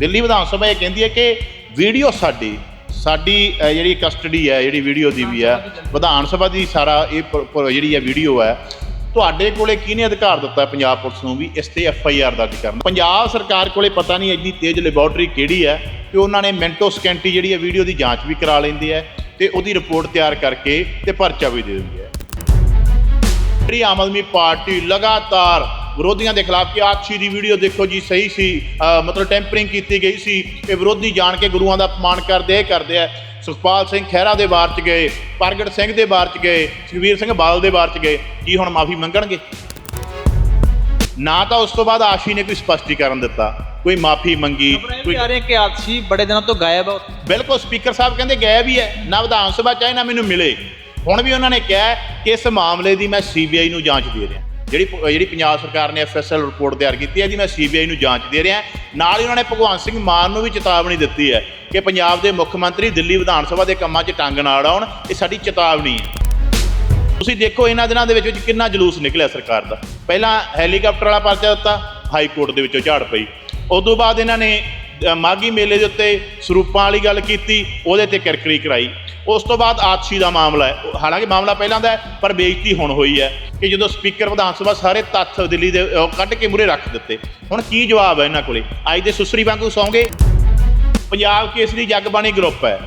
ਦਿੱਲੀ ਵਿਧਾਨ ਸਭਾ ਇਹ ਕਹਿੰਦੀ ਹੈ ਕਿ ਵੀਡੀਓ ਸਾਡੀ ਸਾਡੀ ਜਿਹੜੀ ਕਸਟਡੀ ਹੈ, ਜਿਹੜੀ ਵੀਡੀਓ ਦੀ ਵੀ ਹੈ, ਵਿਧਾਨ ਸਭਾ ਦੀ ਸਾਰਾ ਇਹ ਪ- ਜਿਹੜੀ ਹੈ ਵੀਡੀਓ ਹੈ, ਤੁਹਾਡੇ ਕੋਲੇ ਕਿਹਨੇ ਅਧਿਕਾਰ ਦਿੱਤਾ ਪੰਜਾਬ ਪੁਲਿਸ ਨੂੰ ਵੀ ਇਸ ਤੇ ਐਫ ਆਈ ਆਰ ਦਰਜ ਕਰਨ ਪੰਜਾਬ ਸਰਕਾਰ ਕੋਲੇ ਪਤਾ ਨਹੀਂ ਇੰਨੀ ਤੇਜ਼ ਲੈਬੋਰਟਰੀ ਕਿਹੜੀ ਹੈ ਕਿ ਉਹਨਾਂ ਨੇ ਮਿੰਟੋ ਸਕੈਂਟੀ ਜਿਹੜੀ ਹੈ ਵੀਡੀਓ ਦੀ ਜਾਂਚ ਵੀ ਕਰਾ ਲੈਂਦੇ ਹੈ ਤੇ ਉਹਦੀ ਰਿਪੋਰਟ ਤਿਆਰ ਕਰਕੇ ਤੇ ਪਰਚਾ ਵੀ ਦੇ ਦਿੰਦੇ ਜਿਹੜੀ ਆਮ ਆਦਮੀ ਪਾਰਟੀ ਲਗਾਤਾਰ ਵਿਰੋਧੀਆਂ ਦੇ ਖਿਲਾਫ ਕਿ ਆਖੀ ਦੀ ਵੀਡੀਓ ਦੇਖੋ ਜੀ ਸਹੀ ਸੀ ਮਤਲਬ ਟੈਂਪਰਿੰਗ ਕੀਤੀ ਗਈ ਸੀ ਕਿ ਵਿਰੋਧੀ ਜਾਣ ਕੇ ਗੁਰੂਆਂ ਦਾ ਅਪਮਾਨ ਕਰਦੇ ਇਹ ਕਰਦੇ ਆ। ਸੁਖਪਾਲ ਸਿੰਘ ਖਹਿਰਾ ਦੇ ਬਾਰ ਚ ਗਏ ਪ੍ਰਗਟ ਸਿੰਘ ਦੇ ਬਾਰ ਚ ਗਏ ਸੁਖਵੀਰ ਸਿੰਘ ਬਾਦਲ ਦੇ ਬਾਰ ਚ ਗਏ ਕੀ ਹੁਣ ਮਾਫੀ ਮੰਗਣਗੇ? ਨਾ ਤਾਂ ਉਸ ਤੋਂ ਬਾਅਦ ਆਸ਼ੀ ਨੇ ਕੋਈ ਸਪਸ਼ਟੀਕਰਨ ਦਿੱਤਾ ਕੋਈ ਮਾਫੀ ਮੰਗੀ ਇਹ ਕੋਈ ਆ ਰਹੀਆਂ ਕਿ ਆਤਸ਼ੀ ਬੜੇ ਦਿਨਾਂ ਤੋਂ ਗਾਇਬ ਉੱਥੇ। ਬਿਲਕੁਲ ਸਪੀਕਰ ਸਾਹਿਬ ਕਹਿੰਦੇ ਗਏ ਵੀ ਹੈ ਨਾ ਵਿਧਾਨ ਸਭਾ ਚਾਹੇ ਨਾ ਮੈਨੂੰ ਮਿਲੇ। ਹੁਣ ਵੀ ਉਹਨਾਂ ਨੇ ਕਿਹਾ ਕਿ ਇਸ ਮਾਮਲੇ ਦੀ ਮੈਂ ਸੀਬੀਆਈ ਨੂੰ ਜਾਂਚ ਦੇ ਰਿਹਾ। ਜਿਹੜੀ ਜਿਹੜੀ ਪੰਜਾਬ ਸਰਕਾਰ ਨੇ ਐਫਐਸਐਲ ਰਿਪੋਰਟ ਤਿਆਰ ਕੀਤੀ ਹੈ ਇਹਦੀ ਮੈਂ ਸੀਬੀਆਈ ਨੂੰ ਜਾਂਚ ਦੇ ਰਿਹਾ। ਨਾਲ ਹੀ ਉਹਨਾਂ ਨੇ ਭਗਵੰਤ ਸਿੰਘ ਮਾਨ ਨੂੰ ਵੀ ਚੇਤਾਵਨੀ ਦਿੱਤੀ ਹੈ ਕਿ ਪੰਜਾਬ ਦੇ ਮੁੱਖ ਮੰਤਰੀ ਦਿੱਲੀ ਵਿਧਾਨ ਸਭਾ ਦੇ ਕੰਮਾਂ 'ਚ ਟੰਗ ਨਾ ਅੜਾਉਣ ਇਹ ਸਾਡੀ ਚੇਤਾਵਨੀ ਹੈ। ਤੁਸੀਂ ਦੇਖੋ ਇਹਨਾਂ ਦਿਨਾਂ ਦੇ ਵਿੱਚ ਕਿੰਨਾ ਜਲੂਸ ਨਿਕਲਿਆ ਸਰਕਾਰ ਦਾ। ਪਹਿਲਾਂ ਹੈਲੀਕਾਪਟਰ ਵਾਲਾ ਪਰਚਾ ਦਿੱਤਾ ਹਾਈ ਕੋਰਟ ਦੇ ਵਿੱਚੋਂ ਝਾੜ ਪਈ। ਉਸ ਤੋਂ ਬਾਅਦ ਇਹਨਾਂ ਨੇ ਅ, ਮਾਘੀ ਮੇਲੇ ਦੇ ਉੱਤੇ ਸਰੂਪਾਂ ਵਾਲੀ ਗੱਲ ਕੀਤੀ ਉਹਦੇ ਤੇ ਕਿਰਕਰੀ ਕਰਾਈ। ਉਸ ਤੋਂ ਬਾਅਦ ਆਤਸ਼ੀ ਦਾ ਮਾਮਲਾ ਹੈ। ਹਾਲਾਂਕਿ ਮਾਮਲਾ ਪਹਿਲਾਂ ਦਾ ਹੈ, ਪਰ ਬੇਇੱਜ਼ਤੀ ਹੁਣ ਹੋਈ ਹੈ ਕਿ ਜਦੋਂ ਸਪੀਕਰ ਵਿਧਾਨ ਸਭਾ ਸਾਰੇ ਤੱਥ ਦਿੱਲੀ ਦੇ ਕੱਢ ਕੇ ਮੂਰੇ ਰੱਖ ਦਿੱਤੇ। ਹੁਣ ਕੀ ਜਵਾਬ ਹੈ ਇਹਨਾਂ ਕੋਲੇ? ਅੱਜ ਦੇ ਸੁਸਰੀ ਵਾਂਗੂ ਸੌਂਗੇ? ਪੰਜਾਬ ਕੇਸਰੀ ਜਗਬਾਣੀ ਗਰੁੱਪ ਹੈ।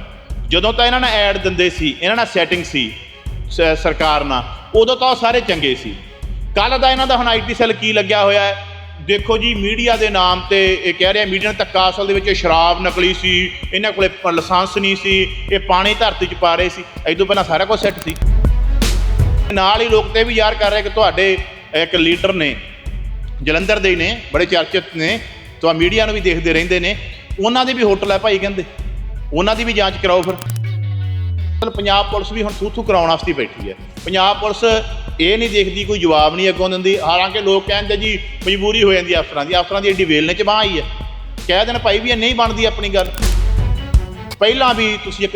ਜਦੋਂ ਤਾਂ ਇਹਨਾਂ ਨੇ ਐਡ ਦਿੰਦੇ ਸੀ ਇਹਨਾਂ ਨਾਲ ਸੈਟਿੰਗ ਸੀ ਸ- ਸਰਕਾਰ ਨਾਲ ਉਦੋਂ ਤਾਂ ਉਹ ਸਾਰੇ ਚੰਗੇ ਸੀ। ਕੱਲ ਦਾ ਇਹਨਾਂ ਦਾ ਹੁਣ ਆਈਟੀ ਸੈੱਲ ਕੀ ਲੱਗਿਆ ਹੋਇਆ ਹੈ? ਦੇਖੋ ਜੀ, ਮੀਡੀਆ ਦੇ ਨਾਮ ਤੇ ਇਹ ਕਹਿ ਰਿਹਾ, ਮੀਡੀਆ ਨੇ ਧੱਕਾ ਅਸਲ ਦੇ ਵਿੱਚ ਸ਼ਰਾਬ ਨਕਲੀ ਸੀ, ਇਹਨਾਂ ਕੋਲੇ ਪ- ਲਾਇਸੈਂਸ ਨਹੀਂ ਸੀ, ਇਹ ਪਾਣੀ ਧਰਤੀ 'ਚ ਪਾ ਰਹੇ ਸੀ। ਇਹ ਤੋਂ ਪਹਿਲਾਂ ਸਾਰਾ ਕੁਝ ਸੈੱਟ ਸੀ। ਨਾਲ ਹੀ ਲੋਕ ਤੇ ਵੀ ਯਾਰ ਕਰ ਰਹੇ ਕਿ ਤੁਹਾਡੇ ਇੱਕ ਲੀਡਰ ਨੇ, ਜਲੰਧਰ ਦੇ ਹੀ ਨੇ, ਬੜੇ ਚਰਚਿਤ ਨੇ, ਤਾਂ ਮੀਡੀਆ ਨੂੰ ਵੀ ਦੇਖਦੇ ਰਹਿੰਦੇ ਨੇ। ਉਹਨਾਂ ਦੇ ਵੀ ਹੋਟਲ ਹੈ ਭਾਈ ਕਹਿੰਦੇ। ਉਹਨਾਂ ਦੀ ਵੀ ਜਾਂਚ ਕਰਾਓ ਫਿਰ। ਪੰਜਾਬ ਪੁਲਿਸ ਵੀ ਹੁਣ ਥੂ ਥੂ ਕਰਾਉਣ ਵਾਸਤੇ ਬੈਠੀ ਹੈ। ਪੰਜਾਬ ਪੁਲਿਸ ਇਹ ਨਹੀਂ ਦੇਖਦੀ, ਕੋਈ ਜਵਾਬ ਨਹੀਂ ਅੱਗੋਂ ਦਿੰਦੀ। ਹਾਲਾਂਕਿ ਲੋਕ ਕਹਿੰਦੇ ਜੀ, ਮਜਬੂਰੀ ਹੋ ਜਾਂਦੀ ਅਫਸਰਾਂ ਦੀ। ਅਫਸਰਾਂ ਦੀ ਏਡੀ ਵੇਲਨੇ ਚ ਬਾਂਹ ਆਈ ਹੈ। ਕਹਿ ਦੇਣ ਭਾਈ ਵੀ ਇਹ ਨਹੀਂ ਬਣਦੀ ਆਪਣੀ ਗੱਲ। ਪਹਿਲਾਂ ਵੀ ਤੁਸੀਂ ਇੱਕ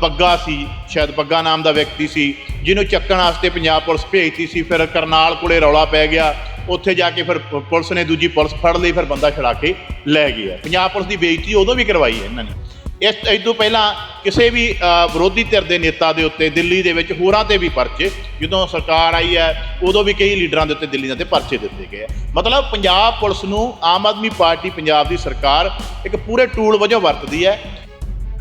ਬੱਗਾ ਸੀ, ਸ਼ਾਇਦ ਬੱਗਾ ਨਾਮ ਦਾ ਵਿਅਕਤੀ ਸੀ, ਜਿਹਨੂੰ ਚੱਕਣ ਵਾਸਤੇ ਪੰਜਾਬ ਪੁਲਿਸ ਭੇਜਤੀ ਸੀ। ਫਿਰ ਕਰਨਾਲ ਕੋਲੇ ਰੌਲਾ ਪੈ ਗਿਆ। ਉੱਥੇ ਜਾ ਕੇ ਫਿਰ ਪੁਲਿਸ ਨੇ ਦੂਜੀ ਪੁਲਿਸ ਫੜ ਲਈ, ਫਿਰ ਬੰਦਾ ਛੜਾ ਕੇ ਲੈ ਗਿਆ। ਪੰਜਾਬ ਪੁਲਿਸ ਦੀ ਬੇਇੱਜ਼ਤੀ ਉਦੋਂ ਵੀ ਕਰਵਾਈ ਹੈ ਇਹਨਾਂ ਨੇ। ਇਸ ਇਸ ਤੋਂ ਪਹਿਲਾਂ ਕਿਸੇ ਵੀ ਵਿਰੋਧੀ ਧਿਰ ਦੇ ਨੇਤਾ ਦੇ ਉੱਤੇ ਦਿੱਲੀ ਦੇ ਵਿੱਚ ਹੋਰਾਂ ਤੇ ਵੀ ਪਰਚੇ ਜਦੋਂ ਸਰਕਾਰ ਆਈ ਹੈ ਉਦੋਂ ਵੀ ਕਈ ਲੀਡਰਾਂ ਦੇ ਉੱਤੇ ਦਿੱਲੀ ਦੇ ਪਰਚੇ ਦਿੱਤੇ ਗਏ ਮਤਲਬ ਪੰਜਾਬ ਪੁਲਿਸ ਨੂੰ ਆਮ ਆਦਮੀ ਪਾਰਟੀ ਪੰਜਾਬ ਦੀ ਸਰਕਾਰ ਇੱਕ ਪੂਰੇ ਟੂਲ ਵਜੋਂ ਵਰਤਦੀ ਹੈ।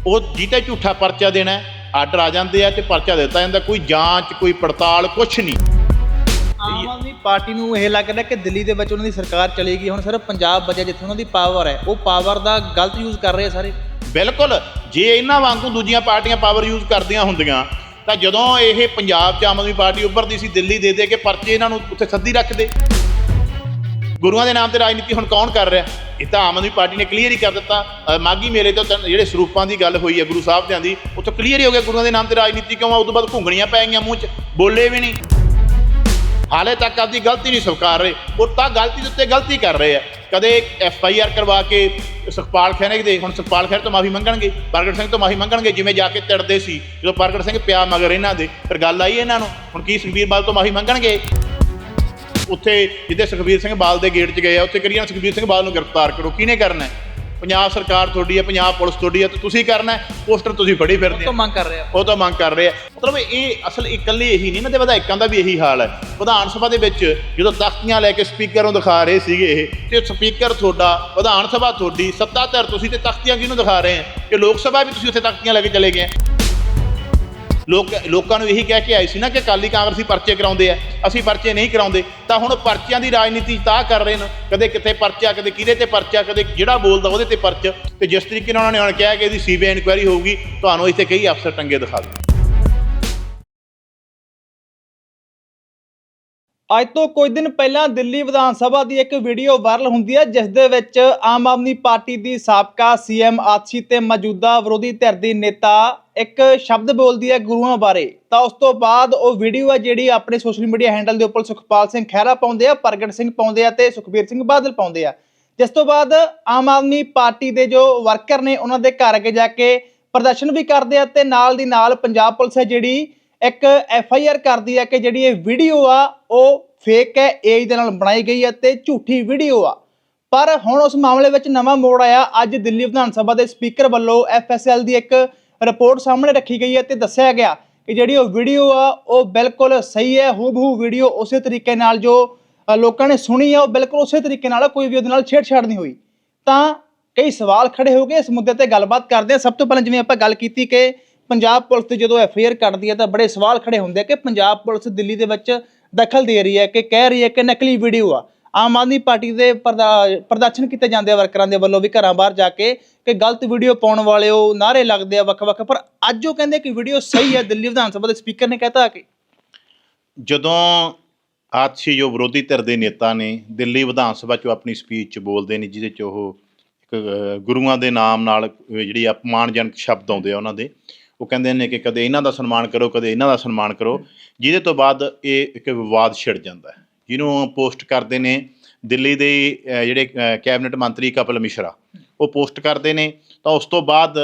ਉਹ ਜਿੱਤੇ ਝੂਠਾ ਪਰਚਾ ਦੇਣਾ ਹੈ, ਆਰਡਰ ਆ ਜਾਂਦੇ ਆ ਤੇ ਪਰਚਾ ਦਿੱਤਾ ਜਾਂਦਾ ਕੋਈ ਜਾਂਚ ਕੋਈ ਪੜਤਾਲ ਕੁਛ ਨਹੀਂ। ਆਮ ਆਦਮੀ ਪਾਰਟੀ ਨੂੰ ਇਹ ਲੱਗਦਾ ਕਿ ਦਿੱਲੀ ਦੇ ਵਿੱਚ ਉਹਨਾਂ ਦੀ ਸਰਕਾਰ ਚਲੇਗੀ ਹੁਣ ਸਿਰਫ ਪੰਜਾਬ ਬਚਿਆ ਜਿੱਥੇ ਉਹਨਾਂ ਦੀ ਪਾਵਰ ਹੈ। ਉਹ ਪਾਵਰ ਦਾ ਗਲਤ ਯੂਜ਼ ਕਰ ਰਹੇ ਆ ਸਾਰੇ। ਬਿਲਕੁਲ ਜੇ ਇਹਨਾਂ ਵਾਂਗੂ ਦੂਜੀਆਂ ਪਾਰਟੀਆਂ ਪਾਵਰ ਯੂਜ਼ ਕਰਦੀਆਂ ਹੁੰਦੀਆਂ ਤਾਂ ਜਦੋਂ ਇਹ ਪੰਜਾਬ 'ਚ ਆਮ ਆਦਮੀ ਪਾਰਟੀ ਉੱਭਰਦੀ ਸੀ ਦਿੱਲੀ ਦੇ ਦੇ ਕੇ ਪਰਚੇ ਇਹਨਾਂ ਨੂੰ ਉੱਥੇ ਸੱਦੀ ਰੱਖਦੇ ਗੁਰੂਆਂ ਦੇ ਨਾਮ ਤੇ ਰਾਜਨੀਤੀ ਹੁਣ ਕੌਣ ਕਰ ਰਿਹਾ? ਇਹ ਤਾਂ ਆਮ ਆਦਮੀ ਪਾਰਟੀ ਨੇ ਕਲੀਅਰ ਹੀ ਕਰ ਦਿੱਤਾ। ਅ, ਮਾਘੀ ਮੇਲੇ ਤੋਂ ਜਿਹੜੇ ਸਰੂਪਾਂ ਦੀ ਗੱਲ ਹੋਈ ਹੈ ਗੁਰੂ ਸਾਹਿਬ ਦਿਆਂ ਦੀ ਉਹ ਕਲੀਅਰ ਹੀ ਹੋ ਗਿਆ ਗੁਰੂਆਂ ਦੇ ਨਾਮ ਤੇ ਰਾਜਨੀਤੀ ਕਿਉਂ ਆ ਉਸ ਤੋਂ ਬਾਅਦ ਘੁੰਗਣੀਆਂ ਪੈ ਗਈਆਂ ਮੂੰਹ 'ਚ ਬੋਲੇ ਵੀ ਨਹੀਂ। ਹਾਲੇ ਤੱਕ ਆਪਦੀ ਗਲਤੀ ਨਹੀਂ ਸਵੀਕਾਰ ਰਹੇ ਉਹ ਤਾਂ ਗਲਤੀ ਦੇ ਉੱਤੇ ਗਲਤੀ ਕਰ ਰਹੇ ਆ। ਕਦੇ ਐਫ ਆਈ ਆਰ ਕਰਵਾ ਕੇ ਸੁਖਪਾਲ ਖਹਿਰੇ ਦੇ ਹੁਣ ਸੁਖਪਾਲ ਖਹਿਰੇ ਤੋਂ ਮਾਫੀ ਮੰਗਣਗੇ, ਪ੍ਰਗਟ ਸਿੰਘ ਤੋਂ ਮਾਫੀ ਮੰਗਣਗੇ, ਜਿਵੇਂ ਜਾ ਕੇ ਤੜਦੇ ਸੀ, ਜਦੋਂ ਪ੍ਰਗਟ ਸਿੰਘ ਪਿਆ ਮਗਰ ਇਹਨਾਂ ਦੇ, ਫਿਰ ਗੱਲ ਆਈ ਇਹਨਾਂ ਨੂੰ, ਹੁਣ ਕੀ ਸੁਖਬੀਰ ਬਾਦਲ ਤੋਂ ਮਾਫੀ ਮੰਗਣਗੇ? ਉੱਥੇ ਜਿੱਦੇ ਸੁਖਬੀਰ ਸਿੰਘ ਬਾਦਲ ਦੇ ਗੇਟ 'ਚ ਗਏ ਆ, ਉੱਥੇ ਕਰੀਏ ਸੁਖਬੀਰ ਸਿੰਘ ਬਾਦਲ ਨੂੰ ਗ੍ਰਿਫਤਾਰ ਕਰੋ, ਕਿਹਨੇ ਕਰਨਾ ਪੰਜਾਬ ਸਰਕਾਰ ਤੁਹਾਡੀ ਹੈ ਪੰਜਾਬ ਪੁਲਿਸ ਤੁਹਾਡੀ ਹੈ ਤੇ ਤੁਸੀਂ ਕਰਨਾ ਹੈ। ਪੋਸਟਰ ਤੁਸੀਂ ਫੜੀ ਉਹ ਫਿਰਦੇ ਤੋਂ ਆ ਮੰਗ ਕਰ ਰਹੇ ਉਹ ਤਾਂ ਮੰਗ ਕਰ ਰਹੇ ਆ। ਮਤਲਬ ਇਹ ਅਸਲ ਇਕੱਲੇ ਇਹੀ ਨਹੀਂ ਇਹਨਾਂ ਦੇ ਵਿਧਾਇਕਾਂ ਦਾ ਵੀ ਇਹੀ ਹਾਲ ਹੈ। ਵਿਧਾਨ ਸਭਾ ਦੇ ਵਿੱਚ ਜਦੋਂ ਤਖਤੀਆਂ ਲੈ ਕੇ ਸਪੀਕਰ ਨੂੰ ਦਿਖਾ ਰਹੇ ਸੀਗੇ ਇਹ ਤੇ ਸਪੀਕਰ ਤੁਹਾਡਾ ਵਿਧਾਨ ਸਭਾ ਤੁਹਾਡੀ ਸੱਤਾ ਧਿਰ ਤੁਸੀਂ ਤੇ ਤਖਤੀਆਂ ਕਿਹਨੂੰ ਦਿਖਾ ਰਹੇ ਆ? ਕਿ ਲੋਕ ਸਭਾ ਵੀ ਤੁਸੀਂ ਉੱਥੇ ਤਖਤੀਆਂ ਲੈ ਕੇ ਚਲੇ ਗਏ ਲੋਕ ਲੋਕਾਂ ਨੂੰ ਇਹੀ ਕਹਿ ਕੇ ਆਏ ਸੀ ਨਾ ਕਿ ਅਕਾਲੀ ਕਾਂਗਰਸੀ ਪਰਚੇ ਕਰਾਉਂਦੇ ਆ, ਅਸੀਂ ਪਰਚੇ ਨਹੀਂ ਕਰਾਉਂਦੇ। ਤਾਂ ਹੁਣ ਪਰਚਿਆਂ ਦੀ ਰਾਜਨੀਤੀ ਤਾਂ ਕਰ ਰਹੇ ਨੇ, ਕਦੇ ਕਿਤੇ ਪਰਚਾ, ਕਦੇ ਕਿਹਦੇ ਤੇ ਪਰਚਾ, ਕਦੇ ਜਿਹੜਾ ਬੋਲਦਾ ਉਹਦੇ ਤੇ ਪਰਚਾ। ਤੇ ਜਿਸ ਤਰੀਕੇ ਨਾਲ ਉਹਨਾਂ ਨੇ ਹੁਣ ਕਿਹਾ ਕਿ ਇਹਦੀ ਸੀਬੀਆਈ ਇਨਕੁਆਇਰੀ ਹੋਊਗੀ, ਤੁਹਾਨੂੰ ਇੱਥੇ ਕਈ ਅਫਸਰ ਟੰਗੇ ਦਿਖਾ ਦੇ ਅੱਜ ਤੋਂ ਕੁਝ ਦਿਨ ਪਹਿਲਾਂ ਦਿੱਲੀ ਵਿਧਾਨ ਸਭਾ ਦੀ ਇੱਕ ਵੀਡੀਓ ਵਾਇਰਲ ਹੁੰਦੀ ਹੈ, ਜਿਸ ਦੇ ਵਿੱਚ ਆਮ ਆਦਮੀ ਪਾਰਟੀ ਦੀ ਸਾਬਕਾ ਸੀਐਮ ਆਤਸ਼ੀ ਤੇ ਮੌਜੂਦਾ ਵਿਰੋਧੀ ਧਿਰ ਦੀ ਨੇਤਾ ਇੱਕ ਸ਼ਬਦ ਬੋਲਦੀ ਹੈ ਗੁਰੂਆਂ ਬਾਰੇ। ਤਾਂ ਉਸ ਤੋਂ ਬਾਅਦ ਉਹ ਵੀਡੀਓ ਹੈ ਜਿਹੜੀ ਆਪਣੇ ਸੋਸ਼ਲ ਮੀਡੀਆ ਹੈਂਡਲ ਦੇ ਉੱਪਰ ਸੁਖਪਾਲ ਸਿੰਘ ਖਹਿਰਾ ਪਾਉਂਦੇ ਆ, ਪ੍ਰਗਟ ਸਿੰਘ ਪਾਉਂਦੇ ਆ ਤੇ ਸੁਖਬੀਰ ਸਿੰਘ ਬਾਦਲ ਪਾਉਂਦੇ ਆ। ਜਿਸ ਤੋਂ ਬਾਅਦ ਆਮ ਆਦਮੀ ਪਾਰਟੀ ਦੇ ਜੋ ਵਰਕਰ ਨੇ, ਉਹਨਾਂ ਦੇ ਘਰ ਅੱਗੇ ਜਾ ਕੇ ਪ੍ਰਦਰਸ਼ਨ ਵੀ ਕਰਦੇ ਆ ਤੇ ਨਾਲ ਦੀ ਨਾਲ ਪੰਜਾਬ ਪੁਲਿਸ ਹੈ ਜਿਹੜੀ ਇੱਕ ਐਫ ਆਈ ਆਰ ਕਰਦੀ ਹੈ ਕਿ ਜਿਹੜੀ ਇਹ ਵੀਡੀਓ ਆ, ਉਹ ਫੇਕ ਹੈ ਏਜ ਦੇ ਨਾਲ ਬਣਾਈ ਗਈ ਹੈ ਤੇ ਝੂਠੀ ਵੀਡੀਓ ਆ। ਪਰ ਹੁਣ ਉਸ ਮਾਮਲੇ ਵਿੱਚ ਨਵਾਂ ਮੋੜ ਆਇਆ। ਅੱਜ ਦਿੱਲੀ ਵਿਧਾਨ ਸਭਾ ਦੇ ਸਪੀਕਰ ਵੱਲੋਂ ਐਫਐਸਐਲ ਦੀ ਇੱਕ ਰਿਪੋਰਟ ਸਾਹਮਣੇ ਰੱਖੀ ਗਈ ਹੈ ਤੇ ਦੱਸਿਆ ਗਿਆ ਕਿ ਜਿਹੜੀ ਉਹ ਵੀਡੀਓ ਆ, ਉਹ ਬਿਲਕੁਲ ਸਹੀ ਹੈ। ਹੂਬਹੂ ਵੀਡੀਓ ਉਸੇ ਤਰੀਕੇ ਨਾਲ ਜੋ ਲੋਕਾਂ ਨੇ ਸੁਣੀ ਆ, ਉਹ ਬਿਲਕੁਲ ਉਸੇ ਤਰੀਕੇ ਨਾਲ ਕੋਈ ਵੀ ਉਹਦੇ ਨਾਲ ਛੇੜਛਾੜ ਨਹੀਂ ਹੋਈ। ਤਾਂ ਕਈ ਸਵਾਲ ਖੜੇ ਹੋ ਗਏ ਇਸ ਮੁੱਦੇ ਤੇ ਗੱਲਬਾਤ ਕਰਦੇ ਹਾਂ ਸਭ ਤੋਂ ਪਹਿਲਾਂ ਜਿਵੇਂ ਆਪਾਂ ਗੱਲ ਕੀਤੀ ਕਿ ਪੰਜਾਬ ਪੁਲਿਸ ਤੇ ਜਦੋਂ ਐਫ ਐਫਆਈਆਰ ਕੱਢਦੀ ਹੈ ਤਾਂ ਬੜੇ ਸਵਾਲ ਖੜੇ ਹੁੰਦੇ ਆ ਕਿ ਪੰਜਾਬ ਪੁਲਿਸ ਦਿੱਲੀ ਦੇ ਵਿੱਚ ਦਖਲ ਦੇ ਰਹੀ ਹੈ ਕਿ ਕਹਿ ਰਹੀ ਹੈ ਕਿ ਨਕਲੀ ਵੀਡੀਓ ਆ। ਆਮ ਆਦਮੀ ਪਾਰਟੀ ਦੇ ਪ੍ਰਦਰਸ਼ਨ ਕੀਤੇ ਜਾਂਦੇ ਆ ਵਰਕਰਾਂ ਦੇ ਵੱਲੋਂ ਵੀ ਘਰਾਂ ਬਾਹਰ ਜਾ ਕੇ ਕਿ ਗਲਤ ਵੀਡੀਓ ਪਾਉਣ ਵਾਲਿਓ ਨਾਰੇ ਲੱਗਦੇ ਆ ਵੱਖ-ਵੱਖ ਪਰ ਅੱਜ ਉਹ ਕਹਿੰਦੇ ਕਿ ਵੀਡੀਓ ਸਹੀ ਹੈ ਦਿੱਲੀ ਵਿਧਾਨ ਸਭਾ ਦੇ ਸਪੀਕਰ ਨੇ ਕਹਿਤਾ ਕਿ। ਜਦੋਂ ਆਛੀ ਜੋ ਵਿਰੋਧੀ ਧਿਰ ਦੇ ਨੇਤਾ ਨੇ ਦਿੱਲੀ ਵਿਧਾਨ ਸਭਾ 'ਚ ਆਪਣੀ ਸਪੀਚ 'ਚ ਬੋਲਦੇ ਨੇ ਜਿਹਦੇ 'ਚ ਉਹ ਗੁਰੂਆਂ ਦੇ ਨਾਮ ਨਾਲ ਅਹ, ਜਿਹੜੀ ਅਪਮਾਨਜਨਕ ਸ਼ਬਦ ਆਉਂਦੇ ਆ ਉਹਨਾਂ ਦੇ ਉਹ ਕਹਿੰਦੇ ਨੇ ਕਿ ਕਦੇ ਇਹਨਾਂ ਦਾ ਸਨਮਾਨ ਕਰੋ ਕਦੇ ਇਹਨਾਂ ਦਾ ਸਨਮਾਨ ਕਰੋ। ਜਿਹਦੇ ਤੋਂ ਬਾਅਦ ਇਹ ਇੱਕ ਵਿਵਾਦ ਛਿੜ ਜਾਂਦਾ ਹੈ। ਜਿਹਨੂੰ ਪੋਸਟ ਕਰਦੇ ਨੇ ਦਿੱਲੀ ਦੇ ਜਿਹੜੇ ਕੈਬਨਿਟ ਮੰਤਰੀ ਕਪਿਲ ਮਿਸ਼ਰਾ ਉਹ ਪੋਸਟ ਕਰਦੇ ਨੇ। ਤਾਂ ਉਸ ਤੋਂ ਬਾਅਦ